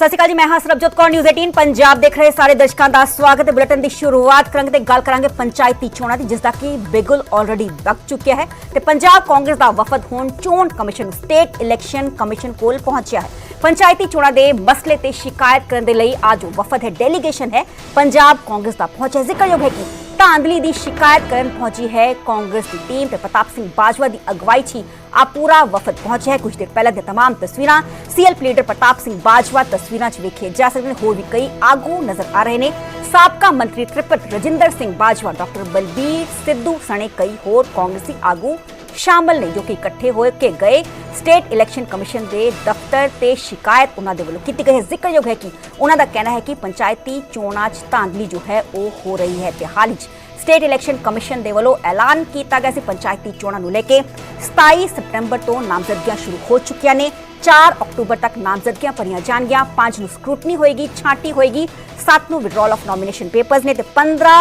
ਸਤਿ ਸ਼੍ਰੀ ਅਕਾਲ ਜੀ, ਮੈਂ ਹਾਂ ਸਰਬਜੋਤ ਕੌਰ ਨਿਊਜ਼ 18 ਪੰਜਾਬ ਦੇਖ ਰਹੇ ਸਾਰੇ ਦਰਸ਼ਕਾਂ ਦਾ ਸਵਾਗਤ। ਹੈ ਬੁਲੇਟਿਨ ਦੀ ਸ਼ੁਰੂਆਤ ਕਰਾਂਗੇ ਤੇ ਗੱਲ ਕਰਾਂਗੇ ਪੰਚਾਇਤੀ ਚੋਣਾਂ ਦੀ ਜਿਸ ਦਾ ਕਿ ਬਿਗੁਲ ਆਲਰੇਡੀ ਵਗ ਚੁੱਕਿਆ ਹੈ ਤੇ ਪੰਜਾਬ ਕਾਂਗਰਸ ਦਾ ਵਫਦ ਹੁਣ ਚੋਣ ਕਮਿਸ਼ਨ ਸਟੇਟ ਇਲੈਕਸ਼ਨ ਕਮਿਸ਼ਨ ਕੋਲ ਪਹੁੰਚਿਆ ਹੈ। ਪੰਚਾਇਤੀ ਚੋਣਾਂ ਦੇ ਮਸਲੇ ਤੇ ਸ਼ਿਕਾਇਤ ਕਰਨ ਦੇ ਲਈ ਅੱਜ ਜੋ ਵਫਦ ਹੈ ਡੈਲੀਗੇਸ਼ਨ ਹੈ, ਪੰਜਾਬ ਕਾਂਗਰਸ ਦਾ। ਪਹੁੰਚਿਆ ਜ਼ਿਕਰਯੋਗ ਹੈ ਕਿ ਧਾਂਦਲੀ ਦੀ ਸ਼ਿਕਾਇਤ ਕਰਨ ਪਹੁੰਚੀ ਹੈ ਕਾਂਗਰਸ ਦੀ ਟੀਮ ਤੇ ਪ੍ਰਤਾਪ ਸਿੰਘ ਬਾਜਵਾ ਦੀ ਅਗਵਾਈ 'ਚ ਹੀ ਆ ਪੂਰਾ ਵਫਦ ਪਹੁੰਚਿਆ ਹੈ ਕੁਝ ਦੇਰ ਪਹਿਲਾਂ ਦੀਆਂ ਤਮਾਮ ਤਸਵੀਰਾਂ ਸੀਐਲ ਲੀਡਰ ਪ੍ਰਤਾਪ ਸਿੰਘ ਬਾਜਵਾ ਤਸਵੀਰਾਂ 'ਚ ਵੇਖੇ ਜਾ ਸਕਦੇ ਨੇ ਹੋਰ ਵੀ ਕਈ ਆਗੂ ਨਜ਼ਰ ਆ ਰਹੇ ਨੇ ਸਾਬਕਾ ਮੰਤਰੀ ਤ੍ਰਿਪਤ ਰਜਿੰਦਰ ਸਿੰਘ ਬਾਜਵਾ ਡਾਕਟਰ ਬਲਬੀਰ ਸਿੱਧੂ ਸਣੇ ਕਈ ਹੋਰ ਕਾਂਗਰਸੀ ਆਗੂ ਸ਼ਾਮਲ ਨੇ ਜੋ ਕਿ ਇਕੱਠੇ ਹੋਏ ਕੇ ਗਏ। ਸਟੇਟ ਇਲੈਕਸ਼ਨ ਕਮਿਸ਼ਨ ਦੇ ਦਫ਼ਤਰ ਤੇ ਸ਼ਿਕਾਇਤ ਉਹਨਾਂ ਦੇ ਵੱਲੋਂ ਕੀਤੀ ਗਈ ਹੈ। ਜ਼ਿਕਰਯੋਗ ਹੈ ਕਿ ਉਹਨਾਂ ਦਾ ਕਹਿਣਾ ਹੈ ਕਿ ਪੰਚਾਇਤੀ ਚੋਣਾਂ 'ਚ ਧਾਂਦਲੀ ਜੋ ਹੈ, ਉਹ ਹੋ ਰਹੀ ਹੈ ਤੇ ਹਾਲ ਹੀ 'ਚ ਸਟੇਟ ਇਲੈਕਸ਼ਨ ਕਮਿਸ਼ਨ ਦੇ ਵੱਲੋਂ ਐਲਾਨ ਕੀਤਾ ਗਿਆ ਸੀ। ਪੰਚਾਇਤੀ ਚੋਣਾਂ ਨੂੰ ਲੈ ਕੇ 27 ਸਤੰਬਰ ਤੋਂ ਨਾਮਜ਼ਦਗੀਆਂ ਸ਼ੁਰੂ ਹੋ ਚੁੱਕੀਆਂ ਨੇ। 4 ਅਕਤੂਬਰ ਤੱਕ ਨਾਮਜ਼ਦਗੀਆਂ ਭਰੀਆਂ ਜਾਣਗੀਆਂ 5 ਨੂੰ ਸਕਰੂਟਨੀ ਹੋਏਗੀ ਛਾਂਟੀ ਹੋਏਗੀ 7 ਨੂੰ ਵਿਡਰਾਲ ਆਫ ਨੋਮੀਨੇਸ਼ਨ ਪੇਪਰਸ ਨੇ ਤੇ 15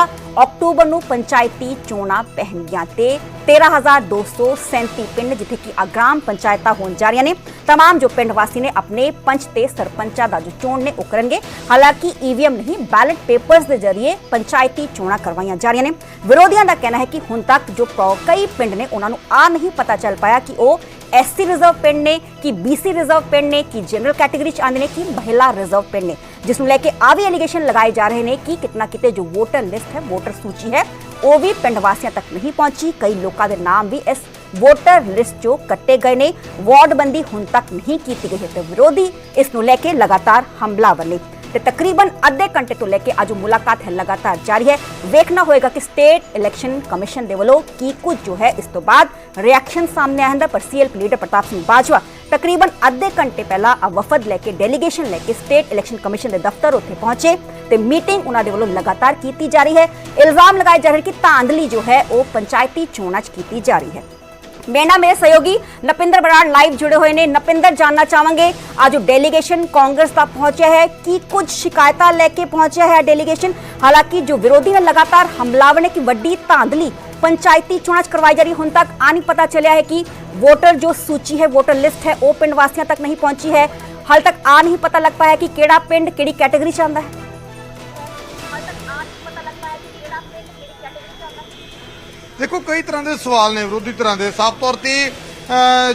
ਅਕਤੂਬਰ ਨੂੰ ਪੰਚਾਇਤੀ ਚੋਣਾਂ ਪਹਿਣਗੀਆਂ ਤੇ 13237 ਪਿੰਡ ਜਿੱਥੇ ਕਿ ਆਗਰਾਮ ਪੰਚਾਇਤਾਂ ਹੋਣ ਜਾ ਰਹੀਆਂ ਨੇ तमाम ਜੋ ਪਿੰਡ ਵਾਸੀ ਨੇ ਆਪਣੇ ਪੰਚ ਤੇ ਸਰਪੰਚਾਂ ਦਾ ਜੋ ਚੋਣ ਨੇ ਉਹ ਕਰਨਗੇ ਹਾਲਾਂਕਿ ਈਵੀਐਮ ਨਹੀਂ ਬੈਲਟ ਪੇਪਰਸ ਦੇ ਜ਼ਰੀਏ ਪੰਚਾਇਤੀ ਚੋਣਾਂ ਕਰਵਾਈਆਂ ਜਾ ਰਹੀਆਂ ਨੇ ਵਿਰੋਧੀਆਂ ਦਾ ਕਹਿਣਾ ਹੈ ਕਿ ਹੁਣ ਤੱਕ ਜੋ ਪ੍ਰੋ- ਕਈ ਪਿੰਡ ਨੇ ਉਹਨਾਂ ਨੂੰ ਆ ਨਹੀਂ ਪਤਾ ਚੱਲ ਪਾਇਆ ਕਿ ਉਹ ਐਸਸੀ ਰਿਜ਼ਰਵ ਪਿੰਡ ਨੇ ਕਿ ਬੀਸੀ ਰਿਜ਼ਰਵ ਪਿੰਡ ਨੇ ਕਿ ਜਨਰਲ ਕੈਟਾਗਰੀ ਚ ਆਉਂਦੇ ਨੇ, ਕਿ ਮਹਿਲਾ ਰਿਜ਼ਰਵ ਪਿੰਡ ਨੇ ਜਿਸ ਨੂੰ ਲੈ ਕੇ ਆ ਵੀ ਐਲੀਗੇਸ਼ਨ ਲਗਾਏ ਜਾ ਰਹੇ ਨੇ ਕਿ ਕਿਤਨਾ ਕਿਤੇ ਜੋ ਵੋਟਰ ਲਿਸਟ ਹੈ ਵੋਟਰ ਸੂਚੀ ਹੈ, ਉਹ ਵੀ ਪਿੰਡ ਵਾਸੀਆਂ ਤੱਕ ਨਹੀਂ ਪਹੁੰਚੀ। ਕਈ ਲੋਕਾਂ ਦੇ ਨਾਮ ਵੀ ਇਸ ਵੋਟਰ ਲਿਸਟ ਚੋਂ ਕੱਟੇ ਗਏ ਨੇ। ਵਾਰਡਬੰਦੀ ਹੁਣ ਤੱਕ ਨਹੀਂ ਕੀਤੀ ਗਈ ਹੈ ਤੇ ਵਿਰੋਧੀ ਇਸ ਨੂੰ ਲੈ ਕੇ ਲਗਾਤਾਰ ਹਮਲਾਵਰ ਨੇ। ਤੇ ਤਕਰੀਬਨ ਅੱਧੇ ਘੰਟੇ ਤੋਂ ਲੈ ਕੇ ਅੱਜ ਮੁਲਾਕਾਤ ਹੈ, ਲਗਾਤਾਰ ਜਾਰੀ ਹੈ। ਵੇਖਣਾ ਹੋਏਗਾ ਕਿ ਸਟੇਟ ਇਲੈਕਸ਼ਨ ਕਮਿਸ਼ਨ ਦੇ ਵੱਲੋਂ ਕੀ ਕੁਝ ਜੋ ਹੈ, ਇਸ ਤੋਂ ਬਾਅਦ ਰਿਐਕਸ਼ਨ ਸਾਹਮਣੇ ਆਇਆ ਹੈ ਪਰ ਸੀਐਲ ਲੀਡਰ ਪ੍ਰਤਾਪ ਸਿੰਘ ਬਾਜਵਾ ਤਕਰੀਬਨ ਅੱਧੇ ਘੰਟੇ ਪਹਿਲਾਂ ਆ ਵਫਦ ਲੈ ਕੇ ਡੈਲੀਗੇਸ਼ਨ ਲੈ ਕੇ ਸਟੇਟ ਇਲੈਕਸ਼ਨ ਕਮਿਸ਼ਨ ਦੇ ਦਫ਼ਤਰ ਉੱਥੇ ਪਹੁੰਚੇ ਤੇ ਮੀਟਿੰਗ ਉਹਨਾਂ ਦੇ ਵੱਲੋਂ ਲਗਾਤਾਰ ਕੀਤੀ ਜਾ ਰਹੀ ਹੈ। ਇਲਜ਼ਾਮ ਲਗਾਏ ਜਾ ਰਹੇ ਕਿ ਧਾਂਦਲੀ ਜੋ ਹੈ, ਉਹ ਪੰਚਾਇਤੀ ਚੋਣਾਂ 'ਚ ਕੀਤੀ ਜਾ ਰਹੀ ਹੈ। ਮੇਰੇ ਨਾਲ ਮੇਰੇ ਸਹਿਯੋਗੀ ਨਪਿੰਦਰ ਬਰਾੜ ਲਾਈਵ ਜੁੜੇ ਹੋਏ ਨੇ ਨਪਿੰਦਰ ਜਾਨਣਾ ਚਾਹਾਂਗੇ ਅੱਜ ਡੈਲੀਗੇਸ਼ਨ ਕਾਂਗਰਸ ਦਾ ਪਹੁੰਚਿਆ ਹੈ ਕੀ ਕੁਝ ਸ਼ਿਕਾਇਤਾਂ ਲੈ ਕੇ ਪਹੁੰਚਿਆ ਹੈ ਡੈਲੀਗੇਸ਼ਨ ਹਾਲਾਂਕਿ ਜੋ ਵਿਰੋਧੀ ਨੇ ਲਗਾਤਾਰ ਹਮਲਾਵਰ ਨੇ ਕਿ ਵੱਡੀ ਧਾਂਦਲੀ ਪੰਚਾਇਤੀ ਚੋਣਾਂ 'ਚ ਕਰਵਾਈ ਜਾ ਰਹੀ ਹੁਣ ਤੱਕ ਆ ਨਹੀਂ ਪਤਾ ਚੱਲਿਆ ਹੈ ਕਿ ਵੋਟਰ ਜੋ ਸੂਚੀ ਹੈ ਵੋਟਰ ਲਿਸਟ ਹੈ ਉਹ ਪਿੰਡ ਵਾਸੀਆਂ ਤੱਕ ਨਹੀਂ ਪਹੁੰਚੀ ਹੈ ਹਾਲ ਤੱਕ ਆ ਨਹੀਂ ਪਤਾ ਲੱਗ ਪਾਇਆ ਕਿ ਕਿਹੜਾ ਪਿੰਡ ਕਿਹੜੀ ਕੈਟਾਗਰੀ 'ਚ ਆਉਂਦਾ ਹੈ ਦੇਖੋ, ਕਈ ਤਰ੍ਹਾਂ ਦੇ ਸਵਾਲ ਨੇ, ਵਿਰੋਧੀ ਤਰ੍ਹਾਂ ਦੇ। ਸਾਫ਼ ਤੌਰ ਤੇ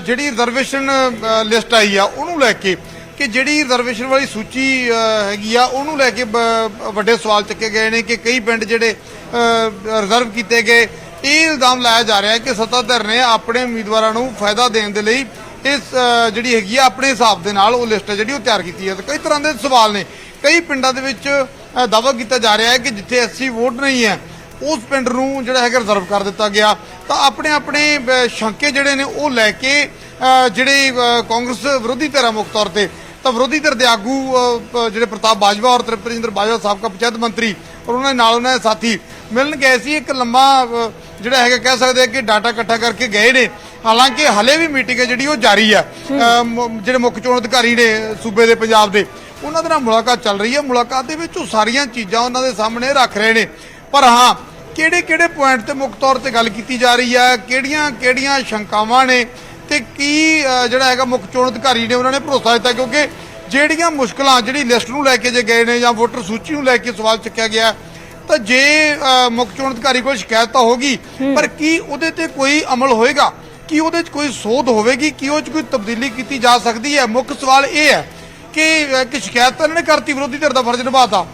ਜਿਹੜੀ ਰਿਜ਼ਰਵੇਸ਼ਨ ਲਿਸਟ ਆਈ ਆ, ਉਹਨੂੰ ਲੈ ਕੇ ਕਿ ਜਿਹੜੀ ਰਿਜ਼ਰਵੇਸ਼ਨ ਵਾਲੀ ਸੂਚੀ ਹੈਗੀ ਆ, ਉਹਨੂੰ ਲੈ ਕੇ ਬ- ਵੱਡੇ ਸਵਾਲ ਚੱਕੇ ਗਏ ਨੇ ਕਿ ਕਈ ਪਿੰਡ ਜਿਹੜੇ ਰਿਜ਼ਰਵ ਕੀਤੇ ਗਏ, ਇਹ ਇਲਜ਼ਾਮ ਲਾਇਆ ਜਾ ਰਿਹਾ ਹੈ ਕਿ ਸੱਤਾਧਰ ਨੇ ਆਪਣੇ ਉਮੀਦਵਾਰਾਂ ਨੂੰ ਫਾਇਦਾ ਦੇਣ ਦੇ ਲਈ ਇਸ ਜਿਹੜੀ ਹੈਗੀ ਆ, ਆਪਣੇ ਹਿਸਾਬ ਦੇ ਨਾਲ ਉਹ ਲਿਸਟ ਜਿਹੜੀ ਉਹ ਤਿਆਰ ਕੀਤੀ ਹੈ। ਤੇ ਕਈ ਤਰ੍ਹਾਂ ਦੇ ਸਵਾਲ ਨੇ। ਕਈ ਪਿੰਡਾਂ ਦੇ ਵਿੱਚ ਦਾਅਵਾ ਕੀਤਾ ਜਾ ਰਿਹਾ ਹੈ ਕਿ ਜਿੱਥੇ ਐਸਸੀ ਵੋਟ ਨਹੀਂ ਹੈ ਉਸ ਪਿੰਡ ਨੂੰ ਜਿਹੜਾ ਹੈਗਾ ਰਿਜ਼ਰਵ ਕਰ ਦਿੱਤਾ ਗਿਆ। ਤਾਂ ਆਪਣੇ ਆਪਣੇ ਸ਼ੰਕੇ ਜਿਹੜੇ ਨੇ ਉਹ ਲੈ ਕੇ ਜਿਹੜੇ ਕਾਂਗਰਸ ਵਿਰੋਧੀ ਧਿਰਾਂ ਮੁੱਖ ਤੌਰ ਤੇ ਤਾਂ ਵਿਰੋਧੀ ਧਿਰ ਦੇ ਆਗੂ ਜਿਹੜੇ ਪ੍ਰਤਾਪ ਬਾਜਵਾ ਔਰ ਤ੍ਰਿਪਤਰਿੰਦਰ ਬਾਜਵਾ ਸਾਬਕਾ ਪੰਚਾਇਤ ਮੰਤਰੀ ਔਰ ਉਹਨਾਂ ਦੇ ਨਾਲ ਉਹਨਾਂ ਦੇ ਸਾਥੀ ਮਿਲਣ ਗਏ ਸੀ। ਇੱਕ ਲੰਮਾ ਜਿਹੜਾ ਹੈਗਾ ਕਹਿ ਸਕਦੇ ਆ ਕਿ ਡਾਟਾ ਇਕੱਠਾ ਕਰਕੇ ਗਏ ਨੇ। ਹਾਲਾਂਕਿ ਹਲੇ ਵੀ ਮੀਟਿੰਗ ਹੈ ਜਿਹੜੀ ਉਹ ਜਾਰੀ ਆ ਮ- ਜਿਹੜੇ ਮੁੱਖ ਚੋਣ ਅਧਿਕਾਰੀ ਨੇ ਸੂਬੇ ਦੇ ਪੰਜਾਬ ਦੇ ਉਹਨਾਂ ਦੇ ਨਾਲ ਮੁਲਾਕਾਤ ਚੱਲ ਰਹੀ ਹੈ। ਮੁਲਾਕਾਤ ਦੇ ਵਿੱਚ ਉਹ ਸਾਰੀਆਂ ਚੀਜ਼ਾਂ ਉਹਨਾਂ ਦੇ ਸਾਹਮਣੇ ਰੱਖ ਰਹੇ ਨੇ। ਪਰ ਹਾਂ ਕਿਹੜੇ ਕਿਹੜੇ ਪੁਆਇੰਟ ਤੇ ਮੁੱਖ ਤੌਰ ਤੇ ਗੱਲ ਕੀਤੀ ਜਾ ਰਹੀ ਹੈ ਕਿਹੜੀਆਂ ਕਿਹੜੀਆਂ ਸ਼ੰਕਾਵਾਂ ਨੇ ਤੇ ਕੀ ਜਿਹੜਾ ਹੈਗਾ ਮੁੱਖ ਚੋਣ ਅਧਿਕਾਰੀ ਨੇ ਉਹਨਾਂ ਨੇ ਭਰੋਸਾ ਦਿੱਤਾ? ਕਿਉਂਕਿ ਜਿਹੜੀਆਂ ਮੁਸ਼ਕਲਾਂ ਜਿਹੜੀ ਲਿਸਟ ਨੂੰ ਲੈ ਕੇ ਜੇ ਗਏ ਨੇ ਜਾਂ ਵੋਟਰ ਸੂਚੀ ਨੂੰ ਲੈ ਕੇ ਸਵਾਲ ਚੱਕਿਆ ਗਿਆ ਤਾਂ ਜੇ ਮੁੱਖ ਚੋਣ ਅਧਿਕਾਰੀ ਕੋਲ ਸ਼ਿਕਾਇਤ ਤਾਂ ਹੋਗੀ ਪਰ ਕੀ ਉਹਦੇ ਤੇ ਕੋਈ ਅਮਲ ਹੋਏਗਾ? ਕੀ ਉਹਦੇ 'ਚ ਕੋਈ ਸੋਧ ਹੋਵੇਗੀ? ਕੀ ਉਹ 'ਚ ਕੋਈ ਤਬਦੀਲੀ ਕੀਤੀ ਜਾ ਸਕਦੀ ਹੈ? ਮੁੱਖ ਸਵਾਲ ਇਹ ਹੈ ਕਿ ਕਿ ਸ਼ਿਕਾਇਤ ਤਾਂ ਇਹਨਾਂ ਨੇ ਕਰਤੀ ਵਿਰੋਧੀ ਧਿਰ ਦਾ ਫਰਜ਼ ਨਿਭਾਤਾ।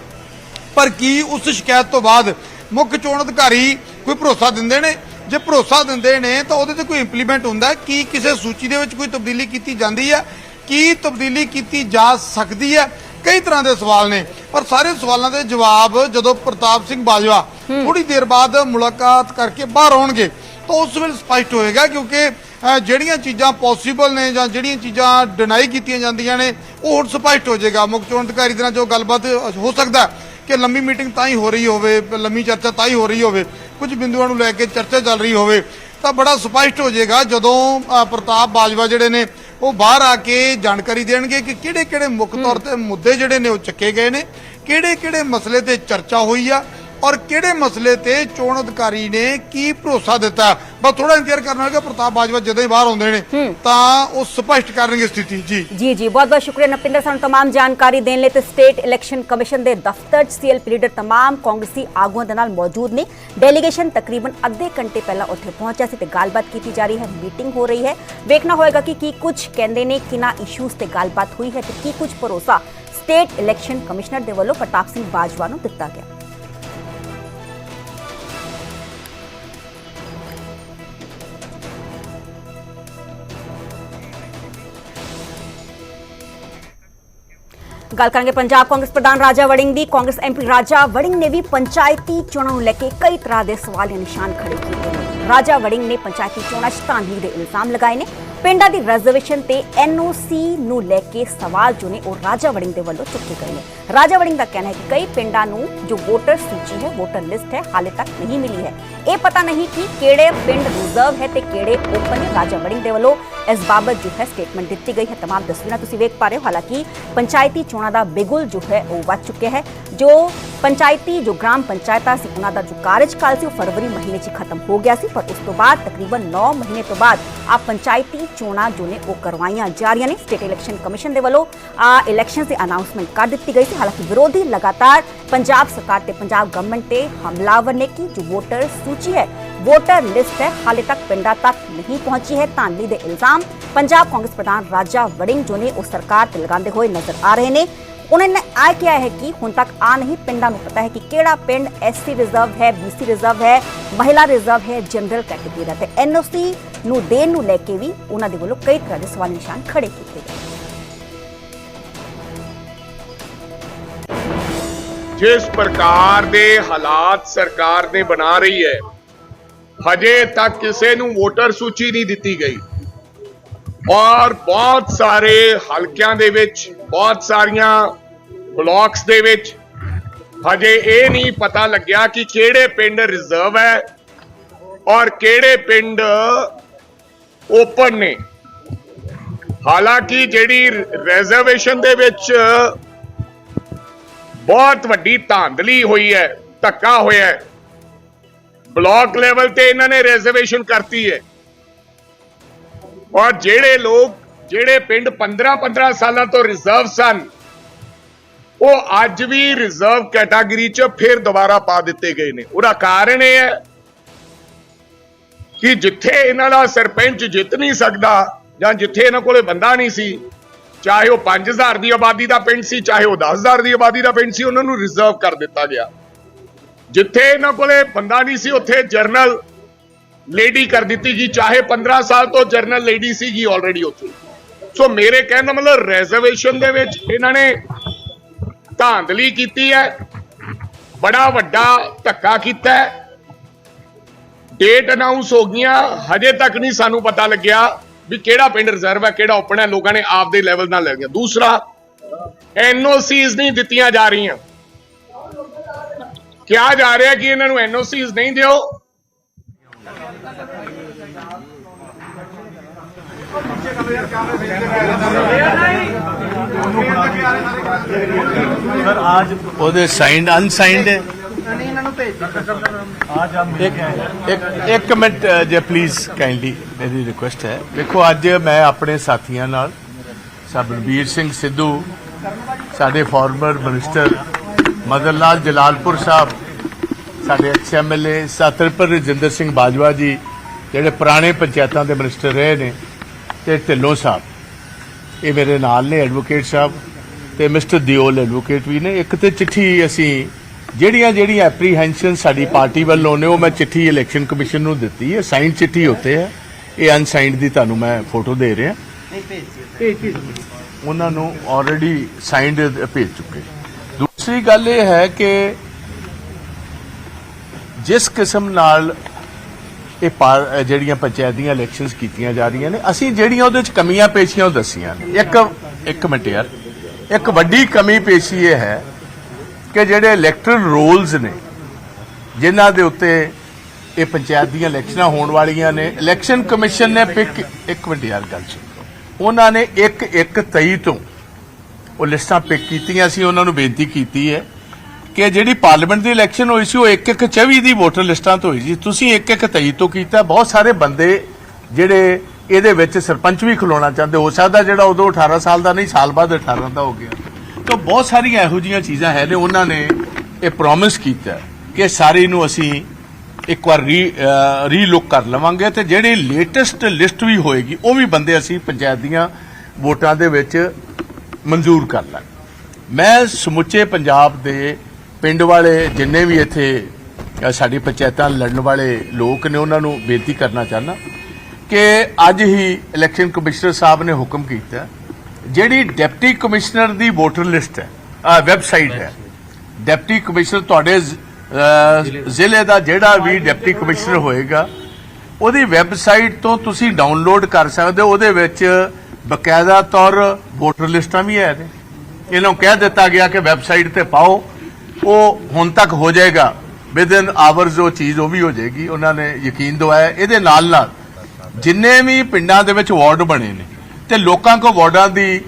ਪਰ ਕੀ ਉਸ ਸ਼ਿਕਾਇਤ ਤੋਂ ਬਾਅਦ ਮੁੱਖ ਚੋਣ ਅਧਿਕਾਰੀ ਕੋਈ ਭਰੋਸਾ ਦਿੰਦੇ ਨੇ? ਜੇ ਭਰੋਸਾ ਦਿੰਦੇ ਨੇ ਤਾਂ ਉਹਦੇ ਤੇ ਕੋਈ ਇੰਪਲੀਮੈਂਟ ਹੁੰਦਾ? ਕੀ ਕਿਸੇ ਸੂਚੀ ਦੇ ਵਿੱਚ ਕੋਈ ਤਬਦੀਲੀ ਕੀਤੀ ਜਾਂਦੀ ਹੈ? ਕੀ ਤਬਦੀਲੀ ਕੀਤੀ ਜਾ ਸਕਦੀ ਹੈ? ਕਈ ਤਰ੍ਹਾਂ ਦੇ ਸਵਾਲ ਨੇ। ਪਰ ਸਾਰੇ ਸਵਾਲਾਂ ਦੇ ਜਵਾਬ ਜਦੋਂ ਪ੍ਰਤਾਪ ਸਿੰਘ ਬਾਜਵਾ ਥੋੜੀ ਦੇਰ ਬਾਅਦ ਮੁਲਾਕਾਤ ਕਰਕੇ ਬਾਹਰ ਆਉਣਗੇ ਤਾਂ ਉਸ ਵੇਲੇ ਸਪਸ਼ਟ ਹੋਏਗਾ ਕਿਉਂਕਿ ਜਿਹੜੀਆਂ ਚੀਜ਼ਾਂ ਪੋਸੀਬਲ ਨੇ ਜਾਂ ਜਿਹੜੀਆਂ ਚੀਜ਼ਾਂ ਡਿਨਾਈ ਕੀਤੀਆਂ ਜਾਂਦੀਆਂ ਨੇ ਉਹ ਹੁਣ ਸਪਸ਼ਟ ਹੋ ਜਾਏਗਾ। ਮੁੱਖ ਚੋਣ ਅਧਿਕਾਰੀ ਦੇ ਨਾਲ ਜੋ ਗੱਲਬਾਤ ਹੋ ਸਕਦਾ ਕਿ ਲੰਮੀ ਮੀਟਿੰਗ ਤਾਂ ਹੀ ਹੋ ਰਹੀ ਹੋਵੇ, ਲੰਮੀ ਚਰਚਾ ਤਾਂ ਹੀ ਹੋ ਰਹੀ ਹੋਵੇ, ਕੁਝ ਬਿੰਦੂਆਂ ਨੂੰ ਲੈ ਕੇ ਚਰਚਾ ਚੱਲ ਰਹੀ ਹੋਵੇ, ਤਾਂ ਬੜਾ ਸਪਸ਼ਟ ਹੋ ਜਾਏਗਾ ਜਦੋਂ ਪ੍ਰਤਾਪ ਬਾਜਵਾ ਜਿਹੜੇ ਨੇ, ਉਹ ਬਾਹਰ ਆ ਕੇ ਜਾਣਕਾਰੀ ਦੇਣਗੇ ਕਿ ਕਿਹੜੇ ਕਿਹੜੇ ਮੁੱਖ ਤੌਰ ਤੇ ਮੁੱਦੇ ਜਿਹੜੇ ਨੇ ਉਹ ਚੱਕੇ ਗਏ ਨੇ ਕਿਹੜੇ ਕਿਹੜੇ ਮਸਲੇ ਤੇ ਚਰਚਾ ਹੋਈ ਆ ਔਰ ਕਿਹੜੇ ਮਸਲੇ ਤੇ ਚੋਣ ਅਧਿਕਾਰੀ ਨੇ ਕੀ ਭਰੋਸਾ ਦਿੱਤਾ ਬਸ ਥੋੜਾ ਇੰਤਜ਼ਾਰ ਕਰਨਾ ਹੋਵੇਗਾ ਪ੍ਰਤਾਪ ਬਾਜਵਾ ਜਦੋਂ ਹੀ ਬਾਹਰ ਆਉਂਦੇ ਨੇ ਤਾਂ ਉਹ ਸਪਸ਼ਟ ਕਰਨਗੇ ਸਥਿਤੀ ਜੀ ਜੀ ਜੀ ਬਹੁਤ ਬਹੁਤ ਸ਼ੁਕਰੀਆ ਨਪਿੰਦਰ ਸਾਨੂੰ तमाम ਜਾਣਕਾਰੀ ਦੇਣ ਲਈ ਤੇ ਸਟੇਟ ਇਲੈਕਸ਼ਨ ਕਮਿਸ਼ਨ ਦੇ ਦਫ਼ਤਰ 'ਚ ਸੀਐਲਪੀ ਲੀਡਰ तमाम ਕਾਂਗਰਸੀ ਆਗੂਆਂ ਦੇ ਨਾਲ ਮੌਜੂਦ ਨੇ ਡੈਲੀਗੇਸ਼ਨ ਤਕਰੀਬਨ ਅੱਧੇ ਘੰਟੇ ਪਹਿਲਾਂ ਉੱਥੇ ਪਹੁੰਚਿਆ ਸੀ ਤੇ ਗੱਲਬਾਤ ਕੀਤੀ ਜਾ ਰਹੀ ਹੈ ਮੀਟਿੰਗ ਹੋ ਰਹੀ ਹੈ ਵੇਖਣਾ ਹੋਏਗਾ ਕਿ ਕੀ ਕੁਝ ਕਹਿੰਦੇ ਨੇ ਕਿਨਾ ਇਸ਼ੂਜ਼ ਤੇ ਗੱਲਬਾਤ ਹੋਈ ਹੈ ਤੇ ਕੀ ਕੁਝ ਭਰੋਸਾ ਸਟੇਟ ਇਲੈਕਸ਼ਨ ਕਮਿਸ਼ਨਰ ਦੇ ਵੱਲੋਂ ਪ੍ਰਤਾਪ ਸਿੰਘ ਬਾਜਵਾ ਨੂੰ ਦਿੱਤਾ ਗਿਆ ਗੱਲ ਕਰਾਂਗੇ ਪੰਜਾਬ ਕਾਂਗਰਸ ਪ੍ਰਧਾਨ ਰਾਜਾ ਵੜਿੰਗ ਦੀ। ਕਾਂਗਰਸ ਐਮਪੀ ਰਾਜਾ ਵੜਿੰਗ ਨੇ ਵੀ ਪੰਚਾਇਤੀ ਚੋਣਾਂ ਨੂੰ ਲੈ ਕੇ ਕਈ ਤਰ੍ਹਾਂ ਦੇ ਸਵਾਲੀਆ ਨਿਸ਼ਾਨ ਖੜੇ ਕੀਤੇ ਨੇ। ਰਾਜਾ ਵੜਿੰਗ ਨੇ ਪੰਚਾਇਤੀ ਚੋਣਾਂ 'ਚ ਧਾਂਦਲੀ ਦੇ ਇਲਜ਼ਾਮ ਲਗਾਏ ਨੇ। ਪਿੰਡਾਂ ਦੀ ਰਿਜ਼ਰਵੇਸ਼ਨ ਤੇ ਐਨਓਸੀ ਨੂੰ ਲੈ ਕੇ ਸਵਾਲ ਜੋ ਨੇ ਉਹ ਰਾਜਾ ਵੜਿੰਗ ਦੇ ਵੱਲੋਂ ਚੁੱਕੇ ਗਏ ਨੇ ਰਾਜਾ ਵੜਿੰਗ ਦਾ ਕਹਿਣਾ ਹੈ ਕਿ ਕਈ ਪਿੰਡਾਂ ਨੂੰ ਜੋ ਵੋਟਰ ਸੂਚੀ ਹੈ ਵੋਟਰ ਲਿਸਟ ਹੈ ਹਾਲੇ ਤੱਕ ਨਹੀਂ ਮਿਲੀ ਹੈ ਇਹ ਪਤਾ ਨਹੀਂ ਕਿ ਕਿਹੜੇ ਪਿੰਡ ਰਿਜ਼ਰਵ ਹੈ ਤੇ ਕਿਹੜੇ ਓਪਨ ਹੈ ਰਾਜਾ ਵੜਿੰਗ ਦੇ ਵੱਲੋਂ ਇਸ ਬਾਬਤ ਜੋ ਹੈ ਸਟੇਟਮੈਂਟ ਦਿੱਤੀ ਗਈ ਹੈ तमाम ਤਸਵੀਰਾਂ ਤੁਸੀਂ ਵੇਖ ਪਾ ਰਹੇ ਹੋ ਹਾਲਾਂਕਿ ਪੰਚਾਇਤੀ ਚੋਣਾਂ ਦਾ ਬਿਗੁਲ ਜੋ ਹੈ ਉਹ ਵੱਜ ਚੁੱਕਿਆ ਹੈ ਜੋ ਪੰਚਾਇਤੀ ਜੋ ਗ੍ਰਾਮ ਪੰਚਾਇਤਾਂ ਸੀ ਉਹਨਾਂ ਦਾ ਜੋ ਕਾਰਜਕਾਲ ਸੀ ਉਹ ਫਰਵਰੀ ਮਹੀਨੇ 'ਚ ਹੀ ਖਤਮ ਹੋ ਗਿਆ ਸੀ ਪਰ ਉਸ ਤੋਂ ਬਾਅਦ ਤਕਰੀਬਨ 9 ਮਹੀਨੇ ਤੋਂ ਬਾਅਦ ਆ ਪੰਚਾਇਤੀ ਚੋਣਾਂ ਜੋ ਨੇ ਉਹ ਕਰਵਾਈਆਂ ਜਾ ਰਹੀਆਂ ਨੇ। ਸਟੇਟ ਇਲੈਕਸ਼ਨ ਕਮਿਸ਼ਨ ਦੇ ਵੱਲੋਂ ਆ ਇਲੈਕਸ਼ਨ ਦੀ ਅਨਾਉਂਸਮੈਂਟ ਕਰ ਦਿੱਤੀ ਗਈ ਸੀ। ਹਾਲਾਂਕਿ ਵਿਰੋਧੀ ਲਗਾਤਾਰ ਪੰਜਾਬ ਸਰਕਾਰ ਤੇ ਪੰਜਾਬ ਗਵਰਨਮੈਂਟ ਤੇ ਹਮਲਾਵਰ ਨੇ ਕਿ ਜੋ ਵੋਟਰ ਸੂਚੀ ਹੈ, ਵੋਟਰ ਲਿਸਟ ਹੈ, ਹਾਲੇ ਤੱਕ ਪਿੰਡਾਂ ਤੱਕ ਨਹੀਂ ਪਹੁੰਚੀ ਹੈ। ਧਾਂਦਲੀ ਦੇ ਇਲਜ਼ਾਮ ਪੰਜਾਬ ਕਾਂਗਰਸ ਪ੍ਰਧਾਨ ਰਾਜਾ ਵੜਿੰਗ ਜੋ ਨੇ ਉਹ ਸਰਕਾਰ ਤੇ ਲਗਾਉਂਦੇ ਹੋਏ ਨਜ਼ਰ ਆ ਰਹੇ ਨੇ। ਉਹਨਾਂ ਨੇ ਆ ਕਿਹਾ ਹੈ ਕਿ ਹੁਣ ਤੱਕ ਆ ਨਹੀਂ ਪਿੰਡਾਂ ਨੂੰ ਪਤਾ ਹੈ ਕਿ ਕਿਹੜਾ ਪਿੰਡ ਐਸਸੀ ਰਿਜ਼ਰਵ ਹੈ ਬੀਸੀ ਰਿਜ਼ਰਵ ਹੈ, ਮਹਿਲਾ ਰਿਜ਼ਰਵ ਹੈ ਜਨਰਲ ਕੈਟੇਗਰੀ ਦਾ। ਤੇ ਐਨਓਸੀ ਨੂੰ ਦੇਣ ਨੂੰ ਲੈ ਕੇ ਵੀ ਉਹਨਾਂ ਦੇ ਵੱਲੋਂ ਕਈ ਤਰ੍ਹਾਂ ਦੇ ਸਵਾਲ ਨਿਸ਼ਾਨ ਖੜੇ ਕੀਤੇ ਗਏ। ਜਿਸ ਪ੍ਰਕਾਰ ਦੇ ਹਾਲਾਤ ਸਰਕਾਰ ਨੇ ਬਣਾ ਰਹੀ ਹੈ, ਹਜੇ ਤੱਕ ਕਿਸੇ ਨੂੰ ਵੋਟਰ ਸੂਚੀ ਨਹੀਂ ਦਿੱਤੀ ਗਈ। ਔਰ ਬਹੁਤ ਸਾਰੇ ਹਲਕਿਆਂ ਦੇ ਵਿੱਚ ਬਹੁਤ ਸਾਰੀਆਂ ਬਲਾਕਸ ਦੇ ਵਿੱਚ। ਹਜੇ ਇਹ ਨਹੀਂ ਪਤਾ ਲੱਗਿਆ ਕਿ ਕਿਹੜੇ ਪਿੰਡ ਰਿਜ਼ਰਵ ਹੈ ਔਰ ਕਿਹੜੇ ਪਿੰਡ ਓਪਨ ਨੇ। ਹਾਲਾਂਕਿ ਜਿਹੜੀ ਰਿਜ਼ਰਵੇਸ਼ਨ ਦੇ ਵਿੱਚ ਬਹੁਤ ਵੱਡੀ ਧਾਂਦਲੀ ਹੋਈ ਹੈ, ਧੱਕਾ ਹੋਇਆ ਹੈ। ਬਲਾਕ ਲੈਵਲ ਤੇ ਇਹਨਾਂ ਨੇ ਰਿਜ਼ਰਵੇਸ਼ਨ ਕਰਤੀ ਹੈ। ਔਰ ਜਿਹੜੇ ਲੋਕ ਜਿਹੜੇ ਪਿੰਡ 15 15 ਸਾਲਾਂ ਤੋਂ ਰਿਜ਼ਰਵ ਸਨ, ਉਹ ਅੱਜ ਵੀ ਰਿਜ਼ਰਵ ਕੈਟਾਗਰੀ 'ਚ ਫਿਰ ਦੁਬਾਰਾ ਪਾ ਦਿੱਤੇ ਗਏ ਨੇ। ਉਹਦਾ ਕਾਰਨ ਇਹ ਹੈ ਕਿ ਜਿੱਥੇ ਇਹਨਾਂ ਦਾ ਸਰਪੰਚ ਜਿੱਤ ਨਹੀਂ ਸਕਦਾ ਜਾਂ ਜਿੱਥੇ ਇਹਨਾਂ ਕੋਲੇ ਬੰਦਾ ਨਹੀਂ ਸੀ, ਚਾਹੇ ਉਹ 5000 ਦੀ ਆਬਾਦੀ ਦਾ ਪਿੰਡ ਸੀ, ਚਾਹੇ ਉਹ 10000 ਦੀ ਆਬਾਦੀ ਦਾ ਪਿੰਡ ਸੀ, ਉਹਨਾਂ ਨੂੰ ਰਿਜ਼ਰਵ ਕਰ ਦਿੱਤਾ ਗਿਆ। ਜਿੱਥੇ ਇਹਨਾਂ ਕੋਲੇ ਬੰਦਾ ਨਹੀਂ ਸੀ, ਉੱਥੇ ਜਰਨਲ ਲੇਡੀ ਕਰ ਦਿੱਤੀ ਗਈ, ਚਾਹੇ 15 ਸਾਲ ਤੋਂ ਜਰਨਲ ਲੇਡੀ ਸੀਗੀ ਆਲਰੇਡੀ ਉੱਥੇ। ਸੋ ਮੇਰੇ ਕਹਿਣ ਦਾ ਮਤਲਬ ਰਿਜ਼ਰਵੇਸ਼ਨ ਦੇ ਵਿੱਚ ਇਹਨਾਂ ਨੇ ਧਾਂਦਲੀ ਕੀਤੀ ਹੈ, ਬੜਾ ਵੱਡਾ ਧੱਕਾ ਕੀਤਾ ਹੈ। ਡੇਟ ਅਨਾਉਂਸ ਹੋ ਗਈਆਂ, ਹਜੇ ਤੱਕ ਨਹੀਂ ਸਾਨੂੰ ਪਤਾ ਲੱਗਿਆ ਵੀ ਕਿਹੜਾ ਪਿੰਡ ਰਿਜ਼ਰਵ ਹੈ, ਕਿਹੜਾ ਓਪਨ ਹੈ, ਲੋਕਾਂ ਨੇ ਆਪਦੇ ਲੈਵਲ ਨਾਲ ਲੈ ਲਿਆ। ਦੂਸਰਾ ਐਨਓਸੀਜ਼ ਨਹੀਂ ਦਿੱਤੀਆਂ ਜਾ ਰਹੀਆਂ। ਕਿਹਾ ਜਾ ਰਿਹਾ ਕਿ ਇਹਨਾਂ ਨੂੰ ਐਨਓਸੀਜ਼ ਨਹੀਂ ਦਿਓ। सर आज ਉਹਦੇ ਸਾਈਨਡ ਅਨਸਾਈਨਡ ਹੈ ਇੱਕ ਇੱਕ ਇੱਕ ਮਿੰਟ ਅ, ਜੇ ਪਲੀਜ਼ ਕਾਈਂਡਲੀ ਮੇਰੀ ਰਿਕੁਐਸਟ ਹੈ ਦੇਖੋ ਅੱਜ ਮੈਂ ਆਪਣੇ ਸਾਥੀਆਂ ਨਾਲ ਸਬਰਬੀਰ ਸਿੰਘ ਸਿੱਧੂ ਸਾਡੇ ਫਾਰਮਰ ਮਿਨਿਸਟਰ ਮਦਨ ਲਾਲ ਜਲਾਲਪੁਰ ਸਾਹਿਬ ਸਾਡੇ ਐਕਸ ਐਮਐਲਏ ਸਤਰਪੁਰ ਰਜਿੰਦਰ ਸਿੰਘ ਬਾਜਵਾ ਜੀ ਜਿਹੜੇ ਪੁਰਾਣੇ ਪੰਚਾਇਤਾਂ ਦੇ ਮਿਨਿਸਟਰ ਰਹੇ ਨੇ ਤੇ ਢਿੱਲੋਂ ਸਾਹਿਬ ਇਹ ਮੇਰੇ ਨਾਲ ਨੇ ਐਡਵੋਕੇਟ ਸਾਹਿਬ ਤੇ ਮਿਸਟਰ ਦਿਓਲ ਐਡਵੋਕੇਟ ਵੀ ਨੇ। ਇੱਕ ਤੇ ਚਿੱਠੀ ਅਸੀਂ ਜਿਹੜੀਆਂ ਜਿਹੜੀਆਂ ਐਪਰੀਹੈਂਸ਼ਨ ਸਾਡੀ ਪਾਰਟੀ ਵੱਲੋਂ ਨੇ ਉਹ ਮੈਂ ਚਿੱਠੀ ਇਲੈਕਸ਼ਨ ਕਮਿਸ਼ਨ ਨੂੰ ਦਿੱਤੀ ਹੈ। ਸਾਈਨ ਚਿੱਠੀ ਉੱਤੇ ਹੈ। ਇਹ ਅਨਸਾਈਨਡ ਦੀ ਤੁਹਾਨੂੰ ਮੈਂ ਫੋਟੋ ਦੇ ਰਿਹਾ। ਉਹਨਾਂ ਨੂੰ ਆਲਰੇਡੀ ਸਾਈਨਡ ਭੇਜ ਚੁੱਕੇ। ਦੂਸਰੀ ਗੱਲ ਇਹ ਹੈ ਕਿ ਜਿਸ ਕਿਸਮ ਨਾਲ ਇਹ ਪਾਰ- ਜਿਹੜੀਆਂ ਪੰਚਾਇਤ ਦੀਆਂ ਇਲੈਕਸ਼ਨਸ ਕੀਤੀਆਂ ਜਾ ਰਹੀਆਂ ਨੇ, ਅਸੀਂ ਜਿਹੜੀਆਂ ਉਹਦੇ ਵਿੱਚ ਕਮੀਆਂ ਪੇਸ਼ੀਆਂ ਉਹ ਦੱਸੀਆਂ ਨੇ। ਇੱਕ ਇੱਕ ਮਿੰਟ ਯਾਰ। ਇੱਕ ਵੱਡੀ ਕਮੀ ਪੇਸ਼ੀ ਇਹ ਹੈ ਕਿ ਜਿਹੜੇ ਇਲੈਕਟਰਲ ਰੋਲਸ ਨੇ, ਜਿਨ੍ਹਾਂ ਦੇ ਉੱਤੇ ਇਹ ਪੰਚਾਇਤ ਦੀਆਂ ਇਲੈਕਸ਼ਨਾਂ ਹੋਣ ਵਾਲੀਆਂ ਨੇ ਇਲੈਕਸ਼ਨ ਕਮਿਸ਼ਨ ਨੇ ਪਿਕ, ਇੱਕ ਮਿੰਟ ਯਾਰ, ਗੱਲ ਸੁਣ। ਉਹਨਾਂ ਨੇ ਇੱਕ ਇੱਕ 23 ਤੋਂ ਉਹ ਲਿਸਟਾਂ ਪਿਕ ਕੀਤੀਆਂ ਸੀ, ਉਹਨਾਂ ਨੂੰ ਬੇਨਤੀ ਕੀਤੀ ਹੈ ਕਿ ਜਿਹੜੀ ਪਾਰਲੀਮੈਂਟ ਦੀ ਇਲੈਕਸ਼ਨ ਹੋਈ ਸੀ, ਉਹ ਇੱਕ ਇੱਕ 24 ਦੀ ਵੋਟਰ ਲਿਸਟਾਂ ਤੋਂ ਹੋਈ ਸੀ। ਤੁਸੀਂ ਇੱਕ ਇੱਕ 23 ਤੋਂ ਕੀਤਾ। ਬਹੁਤ ਸਾਰੇ ਬੰਦੇ ਜਿਹੜੇ ਇਹਦੇ ਵਿੱਚ ਸਰਪੰਚ ਵੀ ਖਲੋਣਾ ਚਾਹੁੰਦੇ। ਹੋ ਸਕਦਾ ਜਿਹੜਾ ਉਦੋਂ 18 ਸਾਲ ਦਾ ਨਹੀਂ, ਸਾਲ ਬਾਅਦ 18 ਦਾ ਹੋ ਗਿਆ। ਤਾਂ ਬਹੁਤ ਸਾਰੀਆਂ ਇਹੋ ਜਿਹੀਆਂ ਚੀਜ਼ਾਂ ਹੈ ਨੇ, ਉਹਨਾਂ ਨੇ ਇਹ ਪ੍ਰੋਮਿਸ ਕੀਤਾ ਕਿ ਸਾਰੀ ਨੂੰ ਅਸੀਂ ਇੱਕ ਵਾਰ ਰੀ ਰੀਲੁੱਕ ਕਰ ਲਵਾਂਗੇ ਤੇ ਜਿਹੜੀ ਲੇਟੈਸਟ ਲਿਸਟ ਵੀ ਹੋਏਗੀ, ਉਹ ਵੀ ਬੰਦੇ ਅਸੀਂ ਪੰਚਾਇਤ ਦੀਆਂ ਵੋਟਾਂ ਦੇ ਵਿੱਚ ਮਨਜ਼ੂਰ ਕਰ ਲਾਂਗੇ। ਮੈਂ ਸਮੁੱਚੇ ਪੰਜਾਬ ਦੇ ਪਿੰਡ ਵਾਲੇ ਜਿੰਨੇ ਵੀ ਇੱਥੇ ਸਾਡੀ ਪੰਚਾਇਤਾਂ ਲੜਨ ਵਾਲੇ ਲੋਕ ਨੇ, ਉਹਨਾਂ ਨੂੰ ਬੇਨਤੀ ਕਰਨਾ ਚਾਹਨਾ ਕਿ ਅੱਜ ਹੀ ਇਲੈਕਸ਼ਨ ਕਮਿਸ਼ਨਰ ਸਾਹਿਬ ਨੇ ਹੁਕਮ ਕੀਤਾ, ਜਿਹੜੀ ਡਿਪਟੀ ਕਮਿਸ਼ਨਰ ਦੀ ਵੋਟਰ ਲਿਸਟ ਹੈ, ਆ ਵੈਬਸਾਈਟ ਹੈ, ਡਿਪਟੀ ਕਮਿਸ਼ਨਰ ਤੁਹਾਡੇ ਜ਼ਿਲ੍ਹੇ ਦਾ ਜਿਹੜਾ ਵੀ ਡਿਪਟੀ ਕਮਿਸ਼ਨਰ ਹੋਏਗਾ, ਉਹਦੀ ਵੈਬਸਾਈਟ ਤੋਂ ਤੁਸੀਂ ਡਾਊਨਲੋਡ ਕਰ ਸਕਦੇ ਹੋ, ਉਹਦੇ ਵਿੱਚ ਬਕਾਇਦਾ ਤੌਰ ਵੋਟਰ ਲਿਸਟਾਂ ਵੀ ਹੈ ਨੇ ਇਹਨਾਂ ਨੂੰ ਕਹਿ ਦਿੱਤਾ ਗਿਆ ਕਿ ਵੈਬਸਾਈਟ ਤੇ ਪਾਓ ਉਹ ਹੁਣ ਤੱਕ ਹੋ ਜਾਏਗਾ। ਵਿਦਨ ਆਵਰਸ ਉਹ ਚੀਜ਼ ਉਹ ਵੀ ਹੋ ਜਾਏਗੀ। ਉਹਨਾਂ ਨੇ ਯਕੀਨ ਦਵਾਇਆ। ਇਹਦੇ ਨਾਲ ਨਾਲ ਜਿੰਨੇ ਵੀ ਪਿੰਡਾਂ ਦੇ ਵਿੱਚ ਵਾਰਡ ਬਣੇ ਨੇ ਤੇ ਲੋਕਾਂ ਕੋ ਵਾਰਡਾਂ ਦੀ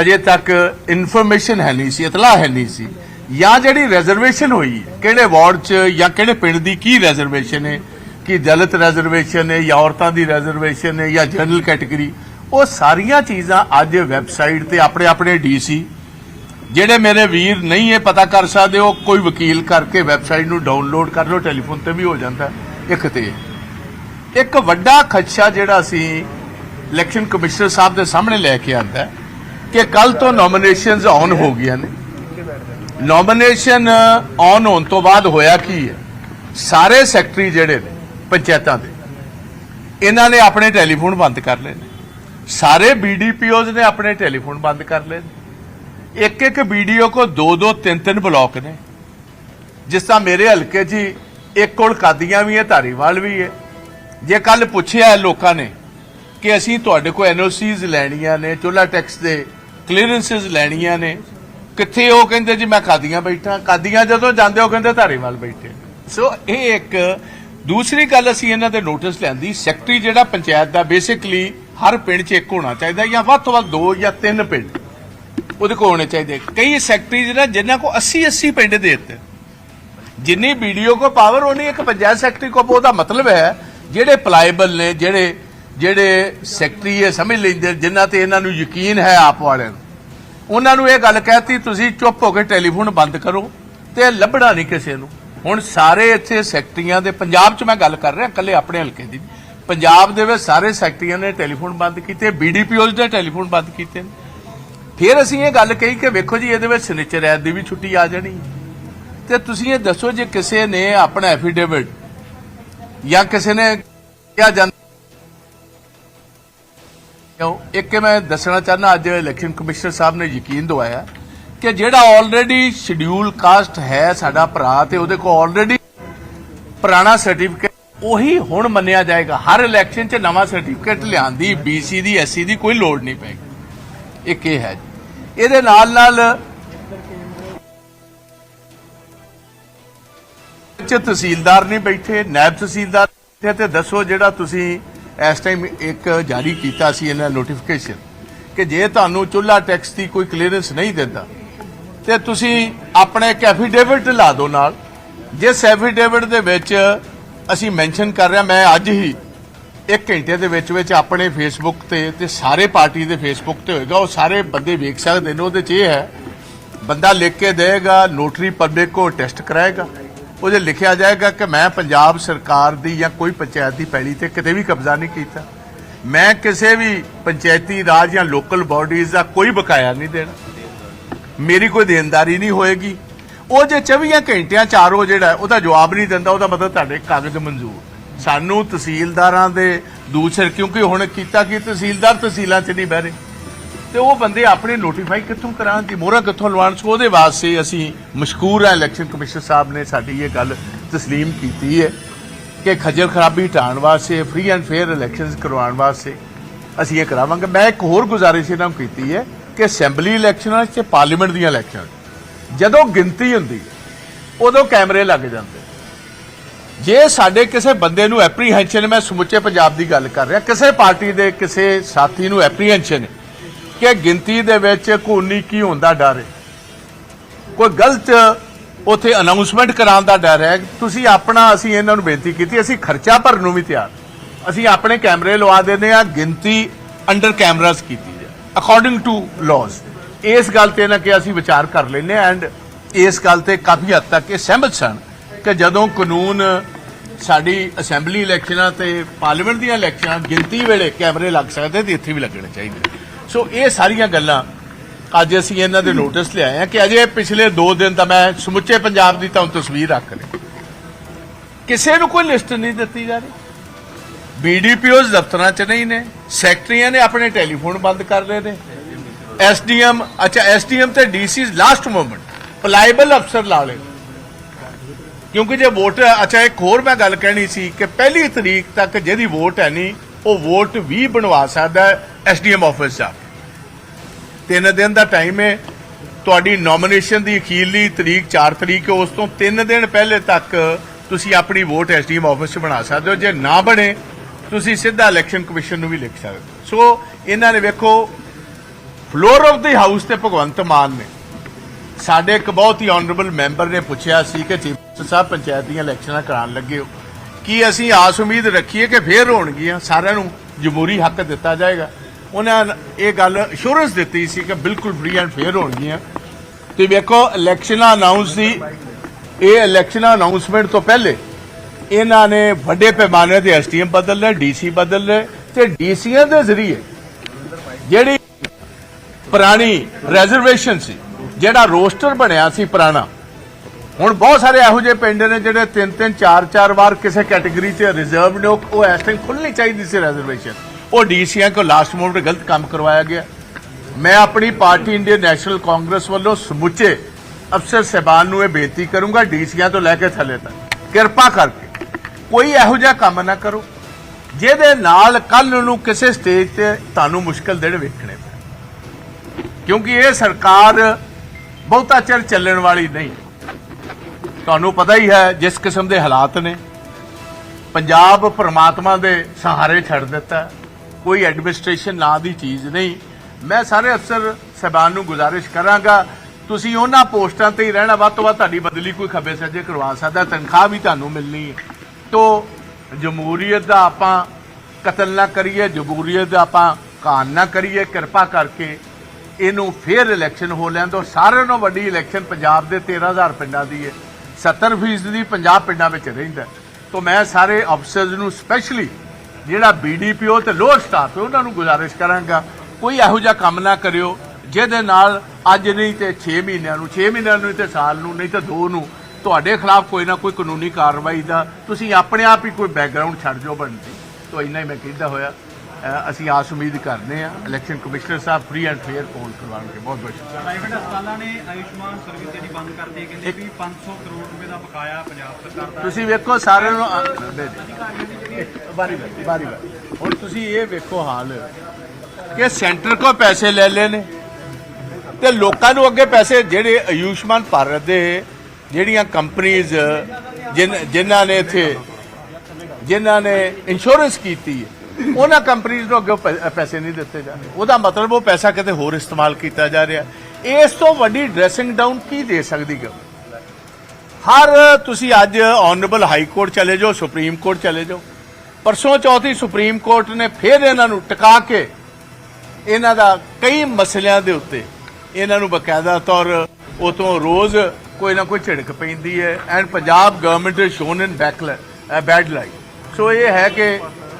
ਅਜੇ ਤੱਕ ਇਨਫੋਰਮੇਸ਼ਨ ਹੈ ਨਹੀਂ ਸੀ, ਇਤਲਾਹ ਹੈ ਨਹੀਂ ਸੀ। ਜਾਂ ਜਿਹੜੀ ਰਿਜ਼ਰਵੇਸ਼ਨ ਹੋਈ, ਕਿਹੜੇ ਵਾਰਡ 'ਚ ਜਾਂ ਕਿਹੜੇ ਪਿੰਡ ਦੀ ਕੀ ਰਿਜ਼ਰਵੇਸ਼ਨ ਹੈ, ਕਿ ਦਲਿਤ ਰਿਜ਼ਰਵੇਸ਼ਨ ਹੈ ਜਾਂ ਔਰਤਾਂ ਦੀ ਰਿਜ਼ਰਵੇਸ਼ਨ ਹੈ ਜਾਂ ਜਨਰਲ ਕੈਟਾਗਰੀ ਉਹ ਸਾਰੀਆਂ ਚੀਜ਼ਾਂ ਅੱਜ ਵੈਬਸਾਈਟ ਤੇ ਆਪਣੇ ਆਪਣੇ ਡੀਸੀ ਜਿਹੜੇ ਮੇਰੇ ਵੀਰ ਨਹੀਂ ਇਹ ਪਤਾ ਕਰ ਸਕਦੇ, ਉਹ ਕੋਈ ਵਕੀਲ ਕਰਕੇ ਵੈਬਸਾਈਟ ਨੂੰ ਡਾਊਨਲੋਡ ਕਰ ਲਓ, ਟੈਲੀਫੋਨ ਤੇ ਵੀ ਹੋ ਜਾਂਦਾ ਇੱਕ ਤੇ। ਇੱਕ ਵੱਡਾ ਖਦਸ਼ਾ ਜਿਹੜਾ ਅਸੀਂ ਇਲੈਕਸ਼ਨ ਕਮਿਸ਼ਨਰ ਸਾਹਿਬ ਦੇ ਸਾਹਮਣੇ ਲੈ ਕੇ ਆਂਦਾ ਕਿ ਕੱਲ ਤੋਂ ਨੋਮੀਨੇਸ਼ਨਸ ਆਨ ਹੋ ਗਈਆਂ ਨੇ। ਨੋਮੀਨੇਸ਼ਨ ਆਨ ਹੋਣ ਤੋਂ ਬਾਅਦ ਹੋਇਆ ਕੀ ਹੈ? ਸਾਰੇ ਸੈਕਟਰੀ ਜਿਹੜੇ ਨੇ, ਪੰਚਾਇਤਾਂ ਦੇ, ਇਹਨਾਂ ਨੇ ਆਪਣੇ ਟੈਲੀਫੋਨ ਬੰਦ ਕਰ ਲਏ ਨੇ। ਸਾਰੇ ਬੀਡੀਪੀਓਜ਼ ਨੇ ਆਪਣੇ ਟੈਲੀਫੋਨ ਬੰਦ ਕਰ ਲਏ ਨੇ। ਇੱਕ ਇੱਕ ਵੀਡੀਓ ਕੋ ਦੋ ਦੋ ਤਿੰਨ ਤਿੰਨ ਬਲੌਕ ਨੇ। ਜਿਸ ਤਰ੍ਹਾਂ ਮੇਰੇ ਹਲਕੇ 'ਚ ਹੀ ਇੱਕ ਕੋਲ ਕਾਦੀਆਂ ਵੀ ਹੈ, ਧਾਰੀਵਾਲ ਵੀ ਹੈ। ਜੇ ਕੱਲ ਪੁੱਛਿਆ ਲੋਕਾਂ ਨੇ ਕਿ ਅਸੀਂ ਤੁਹਾਡੇ ਕੋਲ ਐਨਓਸੀਜ਼ ਲੈਣੀਆਂ ਨੇ ਚੁੱਲਾ ਟੈਕਸ ਦੇ ਕਲੀਅਰੈਂਸਸ ਲੈਣੀਆਂ ਨੇ, ਕਿੱਥੇ ਉਹ ਕਹਿੰਦੇ ਜੀ ਮੈਂ ਕਾਦੀਆਂ ਬੈਠਾ, ਕਾਦੀਆਂ ਜਦੋਂ ਜਾਂਦੇ ਉਹ ਕਹਿੰਦੇ ਧਾਰੀਵਾਲ ਬੈਠੇ ਸੋ ਇਹ ਇੱਕ ਦੂਸਰੀ ਗੱਲ ਅਸੀਂ ਇਹਨਾਂ ਦੇ ਨੋਟਿਸ ਲੈਂਦੀ ਸੈਕਟਰੀ ਜਿਹੜਾ ਪੰਚਾਇਤ ਦਾ ਬੇਸਿਕਲੀ ਹਰ ਪਿੰਡ 'ਚ ਇੱਕ ਹੋਣਾ ਚਾਹੀਦਾ ਜਾਂ ਵੱਧ ਤੋਂ ਵੱਧ ਦੋ ਜਾਂ ਤਿੰਨ ਪਿੰਡ। ਉਹਦੇ ਕੋਲ ਹੋਣੇ ਚਾਹੀਦੇ। ਕਈ ਸੈਕਟਰੀ ਨੇ ਜਿਨ੍ਹਾਂ ਕੋ 80 80 ਪਿੰਡ ਦੇ ਦਿੱਤੇ ਜਿੰਨੀ ਵੀਡੀਓ ਕੋ ਪਾਵਰ ਉਹਨੀ ਇੱਕ ਪੰਚਾਇਤ ਸੈਕਟਰੀ ਕੋ ਉਹਦਾ ਮਤਲਬ ਹੈ, ਜਿਹੜੇ ਪਲਾਈਬਲ ਨੇ, ਜਿਹੜੇ ਜਿਹੜੇ ਸੈਕਟਰੀ ਇਹ ਸਮਝ ਲੈਂਦੇ ਜਿਨ੍ਹਾਂ ਤੇ ਇਹਨਾਂ ਨੂੰ ਯਕੀਨ ਹੈ ਆਪ ਵਾਲਿਆਂ ਨੂੰ। ਉਹਨਾਂ ਨੂੰ ਇਹ ਗੱਲ ਕਹਿਤੀ, ਤੁਸੀਂ ਚੁੱਪ ਹੋ ਕੇ ਟੈਲੀਫੋਨ ਬੰਦ ਕਰੋ ਤੇ ਲੱਭਣਾ ਨਹੀਂ ਕਿਸੇ ਨੂੰ। ਹੁਣ ਸਾਰੇ ਇੱਥੇ ਸੈਕਟਰੀਆਂ ਦੇ, ਪੰਜਾਬ 'ਚ ਮੈਂ ਗੱਲ ਕਰ ਰਿਹਾ, ਇਕੱਲੇ ਆਪਣੇ ਹਲਕੇ ਦੀ ਪੰਜਾਬ ਦੇ ਵਿੱਚ ਸਾਰੇ ਸੈਕਟਰੀਆਂ ਨੇ ਟੈਲੀਫੋਨ ਬੰਦ ਕੀਤੇ ਬੀਡੀਪੀਓਜ਼ ਨੇ ਟੈਲੀਫੋਨ ਬੰਦ ਕੀਤੇ ਨੇ। ਫਿਰ ਅਸੀਂ ਇਹ ਗੱਲ ਕਹੀ ਕਿ ਵੇਖੋ ਜੀ, ਇਹਦੇ ਵਿੱਚ ਸਨਿਚਰ ਐਤ ਦੀ ਵੀ ਛੁੱਟੀ ਆ ਜਾਣੀ। ਤੇ ਤੁਸੀਂ ਇਹ ਦੱਸੋ ਜੇ ਕਿਸੇ ਨੇ ਆਪਣਾ ਐਫੀਡੇਵਿਟ ਜਾਂ ਕਿਸੇ ਨੇ ਕਿਹਾ ਜਾਂਦਾ ਇੱਕ ਮੈਂ ਦੱਸਣਾ ਚਾਹਨਾ ਅੱਜ ਇਲੈਕਸ਼ਨ ਕਮਿਸ਼ਨਰ ਸਾਹਿਬ ਨੇ ਯਕੀਨ ਦਵਾਇਆ ਕਿ ਜਿਹੜਾ ਆਲਰੇਡੀ ਸ਼ਡਿਊਲ ਕਾਸਟ ਹੈ ਸਾਡਾ ਭਰਾ ਤੇ ਉਹਦੇ ਕੋਲ ਆਲਰੇਡੀ ਪੁਰਾਣਾ ਸਰਟੀਫਿਕੇਟ ਉਹੀ ਹੁਣ ਮੰਨਿਆ ਜਾਏਗਾ। ਹਰ ਇਲੈਕਸ਼ਨ 'ਚ ਨਵਾਂ ਸਰਟੀਫਿਕੇਟ ਲਿਆਂਦੀ ਬੀਸੀ ਦੀ ਐਸਸੀ ਦੀ ਕੋਈ ਲੋੜ ਨਹੀਂ ਪੈਗੀ। ਇੱਕ ਇਹ ਹੈ ਇਹਦੇ ਨਾਲ ਨਾਲ ਚ ਤਹਿਸੀਲਦਾਰ ਨਹੀਂ ਬੈਠੇ, ਨਾਇਬ ਤਹਿਸੀਲਦਾਰ ਬੈਠੇ, ਤੇ ਦੱਸੋ ਜਿਹੜਾ ਤੁਸੀਂ ਇਸ ਟਾਈਮ ਇੱਕ ਜਾਰੀ ਕੀਤਾ ਸੀ ਇਹਨਾਂ ਨੋਟੀਫਿਕੇਸ਼ਨ ਕਿ ਜੇ ਤੁਹਾਨੂੰ ਚੁੱਲਾ ਟੈਕਸ ਦੀ ਕੋਈ ਕਲੀਅਰੈਂਸ ਨਹੀਂ ਦਿੰਦਾ, ਤੇ ਤੁਸੀਂ ਆਪਣੇ ਇੱਕ ਐਫੀਡੇਵਿਟ ਲਾ ਦਿਓ ਨਾਲ। ਜਿਸ ਐਫੀਡੇਵਿਟ ਦੇ ਵਿੱਚ ਅਸੀਂ ਮੈਂਸ਼ਨ ਕਰ ਰਿਹਾ, ਮੈਂ ਅੱਜ ਹੀ ਇੱਕ ਘੰਟੇ ਦੇ ਵਿੱਚ ਵਿੱਚ ਆਪਣੇ ਫੇਸਬੁੱਕ ਤੇ ਤੇ ਸਾਰੇ ਪਾਰਟੀ ਦੇ ਫੇਸਬੁੱਕ ਤੇ ਹੋਏਗਾ, ਉਹ ਸਾਰੇ ਬੰਦੇ ਵੇਖ ਸਕਦੇ ਨੇ, ਉਹਦੇ 'ਚ ਇਹ ਹੈ, ਬੰਦਾ ਲਿਖ ਕੇ ਦੇਗਾ ਨੋਟਰੀ ਪਬਲਿਕ ਕੋ ਟੈਸਟ ਕਰਾਏਗਾ, ਉਹਦੇ ਲਿਖਿਆ ਜਾਏਗਾ ਕਿ ਮੈਂ ਪੰਜਾਬ ਸਰਕਾਰ ਦੀ ਜਾਂ ਕੋਈ ਪੰਚਾਇਤ ਦੀ ਪੈਲੀ ਤੇ ਕਿਤੇ ਵੀ ਕਬਜ਼ਾ ਨਹੀਂ ਕੀਤਾ। ਮੈਂ ਕਿਸੇ ਵੀ ਪੰਚਾਇਤੀ ਰਾਜ ਜਾਂ ਲੋਕਲ ਬਾਡੀਜ਼ ਦਾ ਕੋਈ ਬਕਾਇਆ ਨਹੀਂ ਦੇਣਾ। ਮੇਰੀ ਕੋਈ ਦੇਣਦਾਰੀ ਨਹੀਂ ਹੋਏਗੀ। ਉਹ ਜੇ 24 ਘੰਟਿਆਂ ਚਾਰੋ ਜਿਹੜਾ, ਉਹਦਾ ਜਵਾਬ ਨਹੀਂ ਦਿੰਦਾ, ਉਹਦਾ ਮਤਲਬ ਤੁਹਾਡੇ ਕਾਗਜ਼ ਮਨਜ਼ੂਰ। ਸਾਨੂੰ ਤਹਿਸੀਲਦਾਰਾਂ ਦੇ ਦੂਸਰ ਕਿਉਂਕਿ ਹੁਣ ਕੀਤਾ ਕਿ ਤਹਿਸੀਲਦਾਰ ਤਹਿਸੀਲਾਂ 'ਚ ਨਹੀਂ ਬਹਿ ਰਹੇ। ਤੇ ਉਹ ਬੰਦੇ ਆਪਣੇ ਨੋਟੀਫਾਈ ਕਿੱਥੋਂ ਕਰਾਂਗੇ? ਮੋਹਰਾਂ ਕਿੱਥੋਂ ਲਵਾਉਣ? ਸੋ ਉਹਦੇ ਵਾਸਤੇ ਅਸੀਂ ਮਸ਼ਕੂਰ ਹਾਂ ਇਲੈਕਸ਼ਨ ਕਮਿਸ਼ਨ ਸਾਹਿਬ ਨੇ ਸਾਡੀ ਇਹ ਗੱਲ ਤਸਲੀਮ ਕੀਤੀ ਹੈ ਕਿ ਖੱਜਲ ਖਰਾਬੀ ਹਟਾਉਣ ਵਾਸਤੇ ਫ੍ਰੀ ਐਂਡ ਫੇਅਰ ਇਲੈਕਸ਼ਨਸ ਕਰਵਾਉਣ ਵਾਸਤੇ ਅਸੀਂ ਇਹ ਕਰਾਵਾਂਗੇ। ਮੈਂ ਇੱਕ ਹੋਰ ਗੁਜ਼ਾਰਿਸ਼ ਇਹਨਾਂ ਨੂੰ ਕੀਤੀ ਹੈ ਕਿ ਅਸੈਂਬਲੀ ਇਲੈਕਸ਼ਨਾਂ 'ਚ ਪਾਰਲੀਮੈਂਟ ਦੀਆਂ ਇਲੈਕਸ਼ਨਾਂ 'ਚ ਜਦੋਂ ਗਿਣਤੀ ਹੁੰਦੀ, ਉਦੋਂ ਕੈਮਰੇ ਲੱਗ ਜਾਂਦੇ। ਜੇ ਸਾਡੇ ਕਿਸੇ ਬੰਦੇ ਨੂੰ ਐਪਰੀਹੈਂਸ਼ਨ ਮੈਂ ਸਮੁੱਚੇ ਪੰਜਾਬ ਦੀ ਗੱਲ ਕਰ ਰਿਹਾ, ਕਿਸੇ ਪਾਰਟੀ ਦੇ ਕਿਸੇ ਸਾਥੀ ਨੂੰ ਐਪਰੀਹੈਂਸ਼ਨ ਕਿ ਗਿਣਤੀ ਦੇ ਵਿੱਚ ਕੋਨੀ 19 ਕੀ ਹੁੰਦਾ ਡਰ ਹੈ। ਕੋਈ ਗਲਤ ਉੱਥੇ ਅਨਾਉਂਸਮੈਂਟ ਕਰਾਉਣ ਦਾ ਡਰ ਹੈ। ਤੁਸੀਂ ਆਪਣਾ, ਅਸੀਂ ਇਹਨਾਂ ਨੂੰ ਬੇਨਤੀ ਕੀਤੀ, ਅਸੀਂ ਖਰਚਾ ਭਰਨ ਨੂੰ ਵੀ ਤਿਆਰ। ਅਸੀਂ ਆਪਣੇ ਕੈਮਰੇ ਲਵਾ ਦਿੰਦੇ ਆ ਗਿਣਤੀ ਅੰਡਰ ਕੈਮਰਾਸ ਕੀਤੀ ਹੈ ਅਕੋਰਡਿੰਗ ਟੂ ਲਾਜ਼ ਇਸ ਗੱਲ ਤੇ ਨਾ ਕਿ ਅਸੀਂ ਵਿਚਾਰ ਕਰ ਲੈਨੇ ਐਂਡ ਇਸ ਗੱਲ ਤੇ ਕਾਫੀ ਹੱਦ ਤੱਕ ਇਹ ਸਹਿਮਤ ਸਨ। ਕਿ ਜਦੋਂ ਕਾਨੂੰਨ ਸਾਡੀ ਅਸੈਂਬਲੀ ਇਲੈਕਸ਼ਨਾਂ ਤੇ ਪਾਰਲੀਮੈਂਟ ਦੀਆਂ ਇਲੈਕਸ਼ਨਾਂ ਗਿਣਤੀ ਵੇਲੇ ਕੈਮਰੇ ਲੱਗ ਸਕਦੇ ਤੇ ਇੱਥੇ ਵੀ ਲੱਗਣੇ ਚਾਹੀਦੇ। ਸੋ ਇਹ ਸਾਰੀਆਂ ਗੱਲਾਂ ਅੱਜ ਅਸੀਂ ਇਹਨਾਂ ਦੇ ਨੋਟਿਸ ਲਿਆਏ ਆ ਕਿ ਅਜੇ ਪਿਛਲੇ 2 ਦਿਨ ਤਾਂ ਮੈਂ ਸਮੁੱਚੇ ਪੰਜਾਬ ਦੀ ਤੁਹਾਨੂੰ ਤਸਵੀਰ ਰੱਖ ਲਈ ਕਿਸੇ ਨੂੰ ਕੋਈ ਲਿਸਟ ਨਹੀਂ ਦਿੱਤੀ ਜਾ ਰਹੀ। ਬੀਡੀਪੀਓਜ਼ ਦਫ਼ਤਰਾਂ 'ਚ ਨਹੀਂ ਨੇ, ਸੈਕਟਰੀਆਂ ਨੇ ਆਪਣੇ ਟੈਲੀਫੋਨ ਬੰਦ ਕਰ ਲਏ ਨੇ। ਐਸਡੀਐਮ ਅੱਛਾ ਐਸਡੀਐਮ ਤੇ ਡੀਸੀ ਲਾਸਟ ਮੂਮੈਂਟ ਪਲਾਈਬਲ ਅਫਸਰ ਲਾ ਲਏ ਕਿਉਂਕਿ ਜੇ ਵੋਟ, ਅੱਛਾ, ਇੱਕ ਹੋਰ ਮੈਂ ਗੱਲ ਕਹਿਣੀ ਸੀ ਕਿ ਪਹਿਲੀ ਤਰੀਕ ਤੱਕ ਜਿਹਦੀ ਵੋਟ ਹੈ ਨਹੀਂ, ਉਹ ਵੋਟ ਵੀ ਬਣਵਾ ਸਕਦਾ ਹੈ ਐਸਡੀਐਮ ਆਫਿਸ ਜਾ ਕੇ। ਤਿੰਨ ਦਿਨ ਦਾ ਟਾਈਮ ਹੈ, ਤੁਹਾਡੀ ਨੋਮੀਨੇਸ਼ਨ ਦੀ ਅਖੀਰਲੀ ਤਰੀਕ 4 ਤਰੀਕ ਉਸ ਤੋਂ 3 ਦਿਨ ਪਹਿਲੇ ਤੱਕ ਤੁਸੀਂ ਆਪਣੀ ਵੋਟ ਐਸਡੀਐਮ ਆਫਿਸ 'ਚ ਬਣਾ ਸਕਦੇ ਹੋ। ਜੇ ਨਾ ਬਣੇ, ਤੁਸੀਂ ਸਿੱਧਾ ਇਲੈਕਸ਼ਨ ਕਮਿਸ਼ਨ ਨੂੰ ਵੀ ਲਿਖ ਸਕਦੇ ਸੋ ਇਹਨਾਂ ਨੇ ਵੇਖੋ ਫਲੋਰ ਆਫ ਦੀ ਹਾਊਸ ਤੇ ਭਗਵੰਤ ਮਾਨ ਨੇ। ਸਾਡੇ ਇੱਕ ਬਹੁਤ ਹੀ ਆਨਰੇਬਲ ਮੈਂਬਰ ਨੇ ਪੁੱਛਿਆ ਸੀ ਕਿ ਚੀਫ ਮਿਨਿਸਟਰ ਸਾਹਿਬ, ਪੰਚਾਇਤ ਦੀਆਂ ਇਲੈਕਸ਼ਨਾਂ ਕਰਾਉਣ ਲੱਗੇ ਹੋ। ਕੀ ਅਸੀਂ ਆਸ ਉਮੀਦ ਰੱਖੀਏ ਕਿ ਫੇਰ ਹੋਣਗੀਆਂ? ਸਾਰਿਆਂ ਨੂੰ ਜਮਹੂਰੀ ਹੱਕ ਦਿੱਤਾ ਜਾਏਗਾ। ਉਹਨਾਂ ਇਹ ਗੱਲ ਅਸ਼ੋਰੈਂਸ ਦਿੱਤੀ ਸੀ ਕਿ ਬਿਲਕੁਲ ਫ੍ਰੀ ਐਂਡ ਫੇਅਰ ਹੋਣਗੀਆਂ। ਤੇ ਵੇਖੋ ਇਲੈਕਸ਼ਨਾਂ ਅਨਾਉਂਸ ਦੀ, ਇਹ ਇਲੈਕਸ਼ਨਾਂ ਅਨਾਉਂਸਮੈਂਟ ਤੋਂ ਪਹਿਲੇ ਇਹਨਾਂ ਨੇ ਵੱਡੇ ਪੈਮਾਨੇ ਤੇ ਐਸਟੀਐਮ ਬਦਲ ਲਏ ਡੀਸੀ ਬਦਲ ਲਏ ਤੇ ਡੀਸੀਆਂ ਦੇ ਜ਼ਰੀਏ ਜਿਹੜੀ ਪੁਰਾਣੀ ਰਿਜ਼ਰਵੇਸ਼ਨ ਸੀ ਜਿਹੜਾ ਰੋਸਟਰ ਬਣਿਆ ਸੀ ਪੁਰਾਣਾ, ਹੁਣ ਬਹੁਤ ਸਾਰੇ ਇਹੋ ਜਿਹੇ ਪਿੰਡ ਨੇ ਜਿਹੜੇ ਤਿੰਨ ਤਿੰਨ, ਚਾਰ ਚਾਰ ਵਾਰ ਕਿਸੇ ਕੈਟਾਗਰੀ 'ਚ ਰਿਜ਼ਰਵ ਨੇ, ਉਹ ਇਸ ਟਾਈਮ ਖੁੱਲਣੀ ਚਾਹੀਦੀ ਸੀ ਰਿਜ਼ਰਵੇਸ਼ਨ ਉਹ ਡੀਸੀਆਂ ਕੋ ਲਾਸਟ ਮੋਮੈਂਟ ਗਲਤ ਕੰਮ ਕਰਵਾਇਆ ਗਿਆ। ਮੈਂ ਆਪਣੀ ਪਾਰਟੀ ਇੰਡੀਅਨ ਨੈਸ਼ਨਲ ਕਾਂਗਰਸ ਵੱਲੋਂ ਸਮੁੱਚੇ ਅਫਸਰ ਸਹਿਬਾਨ ਨੂੰ ਇਹ ਬੇਨਤੀ ਕਰੂੰਗਾ ਡੀਸੀਆਂ ਤੋਂ ਲੈ ਕੇ ਥੱਲੇ ਤੱਕ। ਕਿਰਪਾ ਕਰਕੇ, ਕੋਈ ਇਹੋ ਜਿਹਾ ਕੰਮ ਨਾ ਕਰੋ, ਜਿਹਦੇ ਨਾਲ ਕੱਲ ਨੂੰ ਕਿਸੇ ਸਟੇਜ ਤੇ ਤੁਹਾਨੂੰ ਮੁਸ਼ਕਲ ਦਿਨ ਵੇਖਣੇ ਪੈਣ। ਕਿਉਂਕਿ ਇਹ ਸਰਕਾਰ ਬਹੁਤਾ ਚਿਰ ਚੱਲਣ ਵਾਲੀ ਨਹੀਂ। ਤੁਹਾਨੂੰ ਪਤਾ ਹੀ ਹੈ, ਜਿਸ ਕਿਸਮ ਦੇ ਹਾਲਾਤ ਨੇ, ਪੰਜਾਬ ਪ੍ਰਮਾਤਮਾ ਦੇ ਸਹਾਰੇ ਛੱਡ ਦਿੱਤਾ। ਕੋਈ ਐਡਮਿਨਿਸਟ੍ਰੇਸ਼ਨ ਨਾਂ ਦੀ ਚੀਜ਼ ਨਹੀਂ। ਮੈਂ ਸਾਰੇ ਅਫਸਰ ਸਹਿਬਾਨ ਨੂੰ ਗੁਜ਼ਾਰਿਸ਼ ਕਰਾਂਗਾ, ਤੁਸੀਂ ਉਹਨਾਂ ਪੋਸਟਾਂ ਤੇ ਹੀ ਰਹਿਣਾ, ਵੱਧ ਤੋਂ ਵੱਧ ਤੁਹਾਡੀ ਬਦਲੀ ਕੋਈ ਖੱਬੇ ਸੱਜੇ ਕਰਵਾ ਸਕਦਾ, ਤਨਖਾਹ ਵੀ ਤੁਹਾਨੂੰ ਮਿਲਣੀ ਹੈ। ਤੋ, ਜਮਹੂਰੀਅਤ ਦਾ ਆਪਾਂ ਕਤਲ ਨਾ ਕਰੀਏ ਜਮਹੂਰੀਅਤ ਦਾ ਆਪਾਂ ਕਾਨ ਨਾ ਕਰੀਏ, ਕਿਰਪਾ ਕਰਕੇ ਇਹਨੂੰ ਫੇਰ ਇਲੈਕਸ਼ਨ ਹੋ ਲੈਣ ਦਿਓ। ਸਾਰਿਆਂ ਨਾਲੋਂ ਵੱਡੀ ਇਲੈਕਸ਼ਨ ਪੰਜਾਬ ਦੇ 13000 ਪਿੰਡਾਂ ਦੀ ਹੈ। 70% ਦੀ ਪੰਜਾਬ ਪਿੰਡਾਂ ਵਿੱਚ ਰਹਿੰਦਾ ਹੈ। ਤੋਂ ਮੈਂ ਸਾਰੇ ਅਫਸਰਸ ਨੂੰ ਸਪੈਸ਼ਲੀ ਜਿਹੜਾ ਬੀਡੀਪੀਓ ਤੇ ਲੋਅਰ ਸਟਾਫ ਹੈ, ਉਹਨਾਂ ਨੂੰ ਗੁਜ਼ਾਰਿਸ਼ ਕਰਾਂਗਾ, ਕੋਈ ਇਹੋ ਜਿਹਾ ਕੰਮ ਨਾ ਕਰਿਓ, ਜਿਹਦੇ ਨਾਲ ਅੱਜ ਨਹੀਂ ਤੇ 6 ਮਹੀਨਿਆਂ ਨੂੰ 6 ਮਹੀਨਿਆਂ ਨੂੰ ਨਹੀਂ ਤੇ ਸਾਲ ਨੂੰ, ਨਹੀਂ ਤੇ 2 ਨੂੰ, ਤੁਹਾਡੇ ਖਿਲਾਫ ਕੋਈ ਨਾ ਕੋਈ ਕਾਨੂੰਨੀ ਕਾਰਵਾਈ ਦਾ ਤੁਸੀਂ ਆਪਣੇ ਆਪ ਹੀ ਕੋਈ ਬੈਕਗ੍ਰਾਉਂਡ ਛੱਡ ਜਾਓ ਬਣਦੀ। ਤੋਂ ਇੰਨਾ ਹੀ ਮੈਂ ਕਹਿੰਦਾ ਹੋਇਆ। ਅਸੀਂ ਆਸ ਉਮੀਦ ਕਰਦੇ ਹਾਂ ਇਲੈਕਸ਼ਨ ਕਮਿਸ਼ਨਰ ਸਾਹਿਬ ਫ੍ਰੀ ਐਂਡ ਫੇਅਰ ਪੋਲ ਕਰਵਾਉਣਗੇ। ਬਹੁਤ ਬਹੁਤ ਸ਼ੁਕਰੀਆ। ਪ੍ਰਾਈਵੇਟ ਹਸਪਤਾਲਾਂ ਨੇ ਆਯੁਸ਼ਮਾਨ ਸਰਵਿਸ ਜਿਹੜੀ ਬੰਦ ਕਰਤੀ ਹੈ ਕਹਿੰਦੇ ਵੀ 500 ਕਰੋੜ ਰੁਪਏ ਦਾ ਬਕਾਇਆ ਪੰਜਾਬ ਸਰਕਾਰ ਦਾ। ਤੁਸੀਂ ਵੇਖੋ ਸਾਰਿਆਂ ਨੂੰ ਬਾਰੀ ਹੁਣ ਤੁਸੀਂ ਇਹ ਵੇਖੋ ਹਾਲ ਕਿ ਸੈਂਟਰ ਕੋ ਪੈਸੇ ਲੈ ਲਏ ਨੇ ਤੇ ਲੋਕਾਂ ਨੂੰ ਅੱਗੇ ਪੈਸੇ ਜਿਹੜੇ ਆਯੁਸ਼ਮਾਨ ਭਾਰਤ ਦੇ ਜਿਹੜੀਆਂ ਕੰਪਨੀਆਂ ਜਿਨ੍ਹਾਂ ਨੇ ਇੱਥੇ ਜਿਨ੍ਹਾਂ ਨੇ ਇੰਸ਼ੋਰੈਂਸ ਕੀਤੀ ਹੈ ਉਹਨਾਂ ਕੰਪਨੀਆਂ ਨੂੰ ਅੱਗੇ ਪੈ- ਪੈਸੇ ਨਹੀਂ ਦਿੱਤੇ ਜਾ ਰਹੇ। ਉਹਦਾ ਮਤਲਬ ਉਹ ਪੈਸਾ ਕਿਤੇ ਹੋਰ ਇਸਤੇਮਾਲ ਕੀਤਾ ਜਾ ਰਿਹਾ। ਇਸ ਤੋਂ ਵੱਡੀ ਡਰੈਸਿੰਗ ਡਾਊਨ ਕੀ ਦੇ ਸਕਦੀ ਗਵਰਨਮੈਂਟ ਹਰ ਤੁਸੀਂ ਅੱਜ ਆਨਰੇਬਲ ਹਾਈ ਕੋਰਟ ਚਲੇ ਜਾਓ, ਸੁਪਰੀਮ ਕੋਰਟ ਚਲੇ ਜਾਓ। ਪਰਸੋਂ ਚੌਥੀ ਸੁਪਰੀਮ ਕੋਰਟ ਨੇ ਫਿਰ ਇਹਨਾਂ ਨੂੰ ਟਿਕਾ ਕੇ ਇਹਨਾਂ ਦਾ ਕਈ ਮਸਲਿਆਂ ਦੇ ਉੱਤੇ ਇਹਨਾਂ ਨੂੰ ਬਕਾਇਦਾ ਤੌਰ ਉਤੋਂ ਰੋਜ਼ ਕੋਈ ਨਾ ਕੋਈ ਝਿੜਕ ਪੈਂਦੀ ਹੈ। And Punjab government is shown in bad light so ਇਹ ਹੈ ਕਿ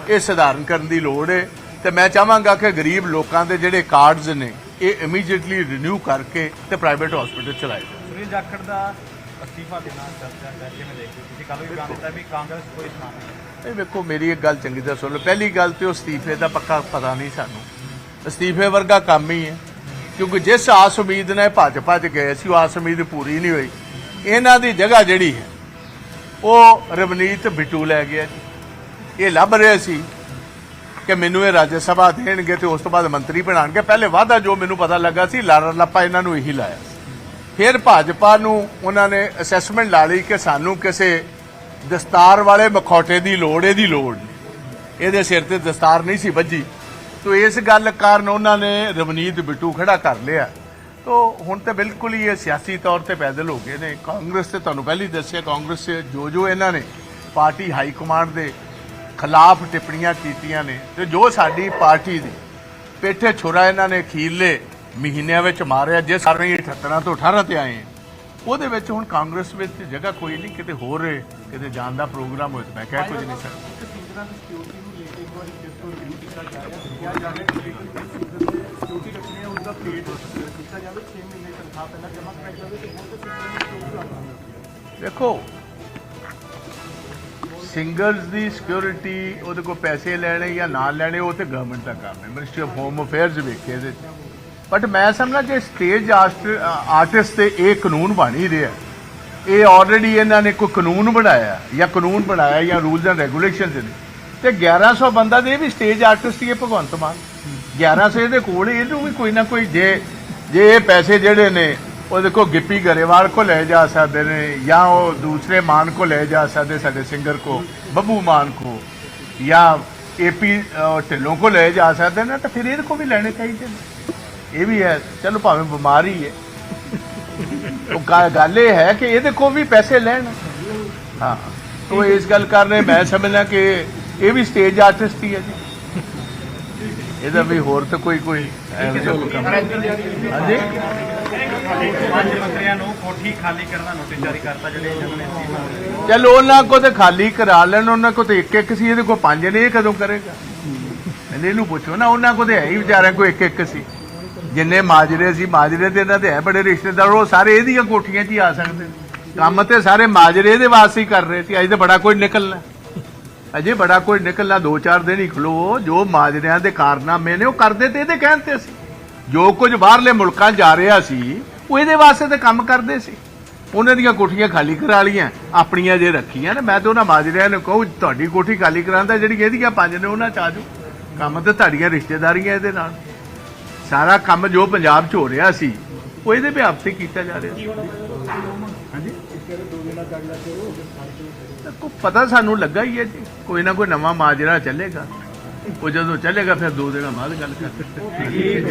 ਇਹ ਸੁਧਾਰਨ ਕਰਨ ਦੀ ਲੋੜ ਹੈ ਤੇ ਮੈਂ ਚਾਹਾਂਗਾ ਕਿ ਗਰੀਬ ਲੋਕਾਂ ਦੇ ਜਿਹੜੇ ਕਾਰਡਸ ਨੇ ਇਹ ਇਮੀਡੀਏਟਲੀ ਰੀਨਿਊ ਕਰਕੇ ਤੇ ਪ੍ਰਾਈਵੇਟ ਹਸਪੀਟਲ ਚਲਾਏ ਜਾਣ। ਸੁਨੀਲ ਜਾਖੜ ਦਾ ਅਸਤੀਫਾ ਦੇਣਾ ਚਰਚਾ ਹੈ ਕਿਵੇਂ ਦੇਖਦੇ ਹੋ? ਤੁਸੀਂ। ਕੱਲ ਵੀ ਬਿਆਨ ਦਿੱਤਾ ਵੀ ਕਾਂਗਰਸ ਕੋਈ ਸਥਾਨ ਨਹੀਂ ਇਹ ਵੇਖੋ ਮੇਰੀ ਇੱਕ ਗੱਲ ਚੰਗੀ ਤਰ੍ਹਾਂ ਸੁਣ ਲਓ। ਪਹਿਲੀ ਗੱਲ ਤੇ ਉਹ ਅਸਤੀਫੇ ਦਾ ਪੱਕਾ ਪਤਾ ਨਹੀਂ ਸਾਨੂੰ। ਅਸਤੀਫੇ ਵਰਗਾ ਕੰਮ ਹੀ ਹੈ। ਕਿਉਂਕਿ ਜਿਸ ਆਸ ਉਮੀਦ ਨਾਲ ਇਹ ਭੱਜ ਭੱਜ ਗਏ ਸੀ ਉਹ ਆਸ ਉਮੀਦ ਪੂਰੀ ਨਹੀਂ ਹੋਈ। ਇਹਨਾਂ ਦੀ ਜਗ੍ਹਾ ਜਿਹੜੀ ਹੈ ਉਹ ਰਵਨੀਤ ਬਿੱਟੂ ਲੈ ਗਿਆ ਜੀ। ਇਹ ਲੱਭ ਰਹੇ ਸੀ ਕਿ ਮੈਨੂੰ ਇਹ ਰਾਜ ਸਭਾ ਦੇਣਗੇ ਤੇ ਉਸ ਤੋਂ ਬਾਅਦ ਮੰਤਰੀ ਬਣਾਣਗੇ ਪਹਿਲੇ ਵਾਅਦਾ ਜੋ ਮੈਨੂੰ ਪਤਾ ਲੱਗਾ ਸੀ, ਲਾਰਾ ਲੱਪਾ ਇਹਨਾਂ ਨੂੰ ਇਹੀ ਲਾਇਆ। ਫਿਰ ਭਾਜਪਾ ਨੂੰ ਉਹਨਾਂ ਨੇ ਅਸੈਸਮੈਂਟ ਲਾ ਲਈ ਕਿ ਸਾਨੂੰ ਕਿਸੇ ਦਸਤਾਰ ਵਾਲੇ ਮਖੌਟੇ ਦੀ ਲੋੜ, ਇਹਦੀ ਲੋੜ ਨਹੀਂ। ਇਹਦੇ ਸਿਰ ਤੇ ਦਸਤਾਰ ਨਹੀਂ ਸੀ ਵੱਜੀ। ਤੋ ਇਸ ਗੱਲ ਕਾਰਨ ਉਹਨਾਂ ਨੇ ਰਵਨੀਤ ਬਿੱਟੂ ਖੜਾ ਕਰ ਲਿਆ। ਤੋ ਹੁਣ ਤੇ ਬਿਲਕੁਲ ਹੀ ਇਹ ਸਿਆਸੀ ਤੌਰ ਤੇ ਪੈਦਲ ਹੋ ਗਏ ਨੇ। ਕਾਂਗਰਸ ਤੇ ਤੁਹਾਨੂੰ ਪਹਿਲਾਂ ਹੀ ਦੱਸਿਆ, ਕਾਂਗਰਸ 'ਚ ਜੋ ਜੋ ਇਹਨਾਂ ਨੇ ਪਾਰਟੀ ਹਾਈ ਕਮਾਂਡ ਦੇ ਖਿਲਾਫ ਟਿੱਪਣੀਆਂ ਕੀਤੀਆਂ ਨੇ ਤੇ ਜੋ ਸਾਡੀ ਪਾਰਟੀ ਦੀ ਪੇਠੇ ਛੁਰਾ ਇਹਨਾਂ ਨੇ ਅਖੀਰਲੇ ਮਹੀਨਿਆਂ ਵਿੱਚ ਮਾਰਿਆ ਜਿਸ ਸਾਰੇ 78 ਤੋਂ 18 ਤੇ ਆਏ ਉਹਦੇ ਵਿੱਚ ਹੁਣ ਕਾਂਗਰਸ ਵਿੱਚ ਜਗ੍ਹਾ ਕੋਈ ਨਹੀਂ ਕਿਤੇ ਹੋਰ ਕਿਤੇ ਜਾਣ ਦਾ ਪ੍ਰੋਗਰਾਮ ਹੋਏ ਤਾਂ ਮੈਂ ਕਹਿ ਕੁਝ ਨਹੀਂ ਸਕਦਾ। ਦੇਖੋ ਸਿੰਗਲਸ ਦੀ ਸਿਕਿਉਰਿਟੀ ਉਹਦੇ ਕੋਲ ਪੈਸੇ ਲੈਣੇ ਜਾਂ ਨਾ ਲੈਣੇ, ਉਹ ਤੇ ਗਵਰਨਮੈਂਟ ਦਾ ਕੰਮ ਹੈ। ਮਿਨਿਸਟਰੀ ਆਫ ਹੋਮ ਅਫੇਅਰਸ ਵੇਖੇ ਇਹਦੇ ਬਟ ਮੈਂ ਸਮਝਦਾ ਜੇ ਸਟੇਜ ਆਰਟਿਸਟ ਤੇ ਇਹ ਕਾਨੂੰਨ ਬਣ ਹੀ ਰਿਹਾ ਇਹ ਆਲਰੇਡੀ ਇਹਨਾਂ ਨੇ ਕੋਈ ਕਾਨੂੰਨ ਬਣਾਇਆ ਜਾਂ ਕਾਨੂੰਨ ਬਣਾਇਆ ਜਾਂ ਰੂਲਸ ਐਂਡ ਰੈਗੂਲੇਸ਼ਨ ਨੇ। ਤੇ 1100 ਬੰਦਾ ਦੇ ਇਹ ਵੀ ਸਟੇਜ ਆਰਟਿਸਟ ਹੀ ਹੈ, ਭਗਵੰਤ ਮਾਨ। 1100 ਇਹਦੇ ਕੋਲ, ਇਹਨੂੰ ਵੀ ਕੋਈ ਨਾ ਕੋਈ ਜੇ ਜੇ ਇਹ ਪੈਸੇ ਜਿਹੜੇ ਨੇ ਉਹ ਦੇਖੋ ਗਿੱਪੀ ਗਰੇਵਾਲ ਕੋ ਲੈ ਜਾ ਸਕਦੇ ਨੇ ਜਾਂ ਉਹ ਦੂਸਰੇ ਮਾਨ ਕੋ ਲੈ ਜਾ ਸਕਦੇ ਸਾਡੇ ਸਿੰਗਰ ਕੋ ਬੱਬੂ ਮਾਨ ਕੋ ਜਾਂ ਏਪੀ ਢਿੱਲੋਂ ਕੋ ਲੈ ਜਾ ਸਕਦੇ ਨੇ ਤਾਂ ਫਿਰ ਇਹਦੇ ਕੋ ਵੀ ਲੈਣੇ ਚਾਹੀਦੇ ਨੇ। ਇਹ ਵੀ ਹੈ ਚਲੋ ਭਾਵੇਂ ਬਿਮਾਰੀ ਹੈ ਉਹ ਗੱਲ ਇਹ ਹੈ ਕਿ ਇਹਦੇ ਕੋ ਵੀ ਪੈਸੇ ਲੈਣ। ਹਾਂ ਤੋ ਇਸ ਗੱਲ ਕਰਨੇ ਮੈਂ ਸਮਝਦਾ ਕਿ ਇਹ ਵੀ ਸਟੇਜ ਆਰਟਿਸਟ ਹੀ ਹੈ ਜੀ। ਇਹਦਾ ਵੀ ਹੋਰ ਤਾਂ ਕੋਈ ਕੋਈ। ਹਾਂਜੀ? ਪੰਜ ਮੰਤਰੀਆਂ ਨੂੰ ਕੋਠੀ ਖਾਲੀ ਕਰਨ ਦਾ ਨੋਟਿਸ ਜਾਰੀ ਕਰਤਾ ਜਿਹੜੇ ਜਿਹਨਾਂ ਨੇ। ਅਸਤੀਫਾ ਉਹਨਾਂ ਕੋ ਤੇ ਖਾਲੀ ਕਰਾ ਲੈਣ, ਉਹਨਾਂ ਕੋ ਤੇ ਇੱਕ ਇੱਕ ਸੀ, ਇਹਦੇ ਕੋ ਪੰਜ ਨੇ, ਇਹ ਕਦੋਂ ਕਰੇਗਾ? ਇਹਨੇ ਇਹਨੂੰ ਪੁੱਛੋ ਨਾ, ਉਹਨਾਂ ਕੋ ਤੇ ਹੈ ਹੀ ਵਿਚਾਰਿਆਂ ਕੋ ਇੱਕ ਇੱਕ ਸੀ। ਜਿੰਨੇ ਮਾਜਰੇ ਸੀ, ਮਾਜਰੇ ਤੇ ਇਹਨਾਂ ਦੇ ਹੈ ਬੜੇ ਰਿਸ਼ਤੇਦਾਰ, ਉਹ ਸਾਰੇ ਇਹਦੀਆਂ ਕੋਠੀਆਂ 'ਚ ਹੀ ਆ ਸਕਦੇ ਨੇ। ਕੰਮ ਤੇ ਸਾਰੇ ਮਾਜਰੇ ਦੇ ਵਾਸਤੇ ਹੀ ਕਰ ਰਹੇ ਸੀ, ਅਜੇ ਤਾਂ ਬੜਾ ਕੁਝ ਨਿਕਲਣਾ। ਅਜੇ ਬੜਾ ਕੋਈ ਨਿਕਲਣਾ, ਦੋ ਚਾਰ ਦਿਨ ਹੀ ਖਲੋ, ਜੋ ਮਾਜਰਿਆਂ ਦੇ ਕਾਰਨਾਮੇ ਨੇ ਉਹ ਕਰਦੇ ਤੇ ਇਹਦੇ ਕਹਿਣ ਤੇ ਸੀ। ਜੋ ਕੁਝ ਬਾਹਰਲੇ ਮੁਲਕਾਂ ਜਾ ਰਿਹਾ ਸੀ ਉਹ ਇਹਦੇ ਵਾਸਤੇ ਤਾਂ ਕੰਮ ਕਰਦੇ ਸੀ। ਉਹਨਾਂ ਦੀਆਂ ਕੋਠੀਆਂ ਖਾਲੀ ਕਰਾ ਲੀਆਂ ਆਪਣੀਆਂ ਜੇ ਰੱਖੀਆਂ ਨੇ, ਮੈਂ ਤਾਂ ਉਹਨਾਂ ਮਾਜਰਿਆਂ ਨੂੰ ਕਹੂੰ, ਤੁਹਾਡੀ ਕੋਠੀ ਖਾਲੀ ਕਰਾਉਂਦਾ ਜਿਹੜੀ ਇਹਦੀਆਂ ਪੰਜ ਨੇ, ਉਹਨਾਂ ਚ ਆ ਜਾਓ। ਕੰਮ ਤੇ ਤੁਹਾਡੀਆਂ ਰਿਸ਼ਤੇਦਾਰੀਆਂ ਇਹਦੇ ਨਾਲ। ਸਾਰਾ ਕੰਮ ਜੋ ਪੰਜਾਬ 'ਚ ਹੋ ਰਿਹਾ ਸੀ, ਉਹ ਇਹਦੇ ਬਿਹਾਫ ਤੇ ਕੀਤਾ ਜਾ ਰਿਹਾ ਸੀ। ਹਾਂਜੀ? ਕੋ ਪਤਾ ਸਾਨੂੰ ਲੱਗਾ ਹੀ ਹੈ ਜੀ, ਕੋਈ ਨਾ ਕੋਈ ਨਵਾਂ ਮਾਜਰਾ ਚੱਲੇਗਾ। ਉਹ ਜਦੋਂ ਚੱਲੇਗਾ, ਫਿਰ ਦੋ ਦਿਨਾਂ ਬਾਅਦ ਗੱਲ ਕਰਾਂਗੇ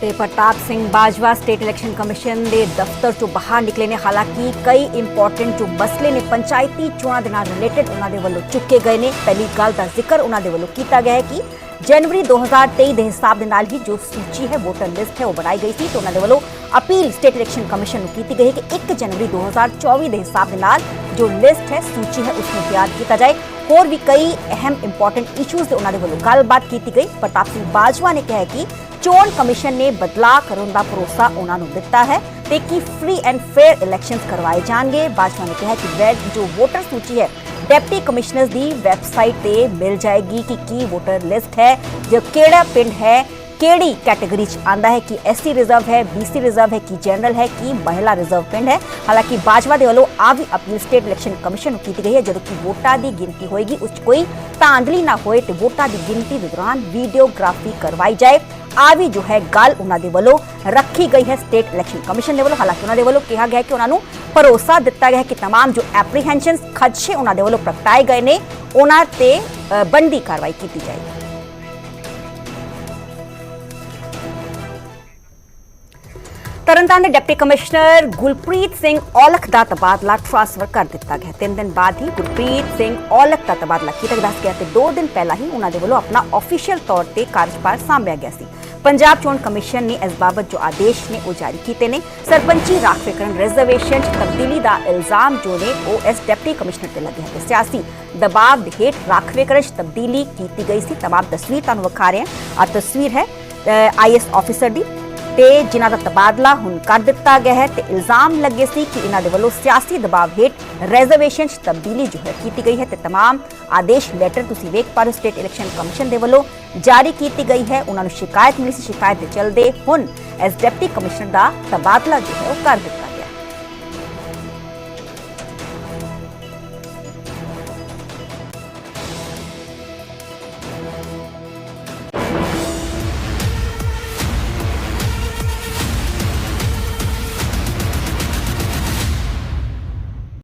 ਤੇ Pratap Singh Bajwa state election commission ਦੇ ਦਫ਼ਤਰ ਤੋਂ ਬਾਹਰ ਨਿਕਲੇ ਨੇ। ਹਾਲਾਂਕਿ ਕਈ ਇੰਪੋਰਟੈਂਟ ਜੋ ਮਸਲੇ ਨੇ। ਪੰਚਾਇਤੀ ਚੋਣਾਂ ਦੇ ਨਾਲ ਰਿਲੇਟਡ ਉਹਨਾਂ ਦੇ ਵੱਲੋਂ ਚੁੱਕੇ ਗਏ ਨੇ। ਪਹਿਲੀ ਗੱਲ ਦਾ ਜ਼ਿਕਰ ਉਹਨਾਂ ਦੇ ਵੱਲੋਂ ਕੀਤਾ ਗਿਆ ਹੈ ਕਿ ਜਨਵਰੀ 2023 ਦੇ ਹਿਸਾਬ ਦੇ ਨਾਲ ਹੀ ਜੋ ਸੂਚੀ ਹੈ ਵੋਟਰ ਲਿਸਟ ਹੈ ਉਹ ਬਣਾਈ ਗਈ ਸੀ ਤੇ ਉਹਨਾਂ ਦੇ ਵੱਲੋਂ ਅਪੀਲ ਸਟੇਟ ਇਲੈਕਸ਼ਨ ਕਮਿਸ਼ਨ ਨੂੰ ਕੀਤੀ ਗਈ ਹੈ ਕਿ 1 ਜਨਵਰੀ 2024 ਦੇ ਹਿਸਾਬ ਦੇ ਨਾਲ ਜੋ ਲਿਸਟ ਹੈ ਸੂਚੀ ਹੈ ਉਸ ਨੂੰ ਤਿਆਰ ਕੀਤਾ ਜਾਏ ਹੋਰ ਵੀ ਕਈ ਅਹਿਮ ਇੰਪੋਰਟੈਂਟ ਇਸ਼ੂਜ਼ ਤੇ ਉਹਨਾਂ ਦੇ ਵੱਲੋਂ ਗੱਲਬਾਤ ਕੀਤੀ ਗਈ ਪ੍ਰਤਾਪ ਸਿੰਘ ਬਾਜਵਾ ਨੇ ਕਿਹਾ ਕਿ ਚੋਣ ਕਮਿਸ਼ਨ ਨੇ ਬਦਲਾਅ ਕਰਨ ਦਾ ਭਰੋਸਾ ਉਹਨਾਂ ਨੂੰ ਦਿੱਤਾ ਹੈ ਤੇ ਕਿ ਫ੍ਰੀ ਐਂਡ ਫੇਅਰ ਇਲੈਕਸ਼ਨਸ ਕਰਵਾਏ ਜਾਣਗੇ ਬਾਜਵਾ ਨੇ ਕਿਹਾ ਕਿ ਵੈਦ ਜੋ ਵੋਟਰ ਸੂਚੀ ਹੈ ਡਿਪਟੀ ਕਮਿਸ਼ਨਰ ਦੀ ਵੈਬਸਾਈਟ ਤੇ ਮਿਲ ਜਾਏਗੀ ਕਿ ਕੀ ਵੋਟਰ ਲਿਸਟ ਹੈ, ਜੋ ਕਿਹੜਾ ਪਿੰਡ ਹੈ ਕਿਹੜੀ ਕੈਟਾਗਰੀ ਚ ਆਂਦਾ ਹੈ ਕਿ ਐਸਸੀ ਰਿਜ਼ਰਵ ਹੈ ਬੀਸੀ ਰਿਜ਼ਰਵ ਹੈ ਕਿ ਜਨਰਲ ਹੈ ਕਿ ਮਹਿਲਾ ਰਿਜ਼ਰਵ ਪਿੰਡ ਹੈ ਹਾਲਾਂਕਿ ਬਾਜਵਾ ਦੇ ਵੱਲੋਂ ਆ ਵੀ ਅਪੀਲ ਸਟੇਟ ਇਲੈਕਸ਼ਨ ਕਮਿਸ਼ਨ ਨੂੰ ਕੀਤੀ ਗਈ ਹੈ ਜਦੋਂ ਕਿ ਵੋਟਾਂ ਦੀ ਗਿਣਤੀ ਹੋਏਗੀ ਉਸ 'ਚ ਕੋਈ ਧਾਂਦਲੀ ਨਾ ਹੋਏ ਤੇ ਵੋਟਾਂ ਦੀ ਗਿਣਤੀ ਦੇ ਦੌਰਾਨ ਵੀਡੀਓਗ੍ਰਾਫੀ ਕਰਵਾਈ ਜਾਏ ਆ ਵੀ ਜੋ ਹੈ ਗੱਲ ਉਹਨਾਂ ਦੇ ਵੱਲੋਂ ਰੱਖੀ ਗਈ ਹੈ ਸਟੇਟ ਇਲੈਕਸ਼ਨ ਕਮਿਸ਼ਨ ਦੇ ਵੱਲੋਂ ਹਾਲਾਂਕਿ ਉਹਨਾਂ ਦੇ ਵੱਲੋਂ ਕਿਹਾ ਗਿਆ ਹੈ ਕਿ ਉਹਨਾਂ ਨੂੰ ਭਰੋਸਾ ਦਿੱਤਾ ਗਿਆ ਹੈ ਕਿ तमाम ਜੋ ਐਪਰੀਹੈਂਸ਼ਨਸ ਖਦਸ਼ੇ ਉਹਨਾਂ ਦੇ ਵੱਲੋਂ ਪ੍ਰਗਟਾਏ ਗਏ ਨੇ ਉਹਨਾਂ ਤੇ ਅ, ਬਣਦੀ ਕਾਰਵਾਈ ਕੀਤੀ ਜਾਏਗੀ ਤਰਨਤਾਰਨ ਦੇ ਡਿਪਟੀ ਕਮਿਸ਼ਨਰ ਗੁਲਪ੍ਰੀਤ ਸਿੰਘ ਔਲਖ ਦਾ ਤਬਾਦਲਾ ਟ੍ਰਾਂਸਫਰ ਕਰ ਦਿੱਤਾ ਗਿਆ। ਤਿੰਨ ਦਿਨ ਬਾਅਦ ਹੀ ਗੁਲਪ੍ਰੀਤ ਸਿੰਘ ਔਲਖ ਦਾ ਤਬਾਦਲਾ ਕੀਤਾ ਗਿਆ ਤੇ 2 ਦਿਨ ਪਹਿਲਾਂ ਹੀ ਉਹਨਾਂ ਦੇ ਵੱਲੋਂ ਆਪਣਾ ਆਫੀਸ਼ੀਅਲ ਤੌਰ ਤੇ ਕਾਰਜਭਾਰ ਸੰਭਿਆ ਗਿਆ ਸੀ। ਪੰਜਾਬ ਚੋਣ ਕਮਿਸ਼ਨ ਨੇ ਇਸ ਬਾਬਤ ਜੋ ਆਦੇਸ਼ ਨੇ ਉਹ ਜਾਰੀ ਕੀਤੇ ਨੇ। ਸਰਪੰਚੀ ਰਾਖਵੇਕਰਨ ਰਿਜ਼ਰਵੇਸ਼ਨ 'ਚ ਤਬਦੀਲੀ ਦਾ ਇਲਜ਼ਾਮ ਜੋ ਨੇ ਉਹ ਇਸ ਡਿਪਟੀ ਕਮਿਸ਼ਨਰ ਤੇ ਲੱਗਿਆ ਹਨ ਸਿਆਸੀ ਦਬਾਅ ਦੇ ਹੇਠ ਰਾਖਵੇਕਰਨ 'ਚ ਤਬਦੀਲੀ ਕੀਤੀ ਗਈ ਸੀ। ਤਮਾਮ ਤਸਵੀਰ ਤੁਹਾਨੂੰ ਵਿਖਾ ਰਹੇ ਹਾਂ। ਆ ਤਸਵੀਰ ਹੈ ਆਈਐਸ ਆਫੀਸਰ ਦੀ। ਤੇ ਜਿਨ੍ਹਾਂ ਦਾ ਤਬਾਦਲਾ ਹੁਣ ਕਰ ਦਿੱਤਾ ਗਿਆ ਹੈ ਤੇ ਇਲਜ਼ਾਮ ਲੱਗੇ ਸੀ ਕਿ ਇਹਨਾਂ ਦੇ ਵੱਲੋਂ ਸਿਆਸੀ ਦਬਾਅ ਹੇਠ ਰਿਜ਼ਰਵੇਸ਼ਨ 'ਚ ਤਬਦੀਲੀ ਜੋ ਹੈ ਕੀਤੀ ਗਈ ਹੈ ਤੇ तमाम ਆਦੇਸ਼ ਲੈਟਰ ਤੁਸੀਂ ਵੇਖ ਪਾ ਰਹੇ ਹੋ ਸਟੇਟ ਇਲੈਕਸ਼ਨ ਕਮਿਸ਼ਨ ਦੇ ਵੱਲੋਂ ਜਾਰੀ ਕੀਤੀ ਗਈ ਹੈ ਉਹਨਾਂ ਨੂੰ ਸ਼ਿਕਾਇਤ ਮਿਲੀ ਸੀ ਸ਼ਿਕਾਇਤ ਦੇ ਚਲਦੇ ਹੁਣ ਐਸ ਡਿਪਟੀ ਕਮਿਸ਼ਨਰ ਦਾ ਤਬਾਦਲਾ ਜੋ ਹੈ ਉਹ ਕਰ ਦਿੱਤਾ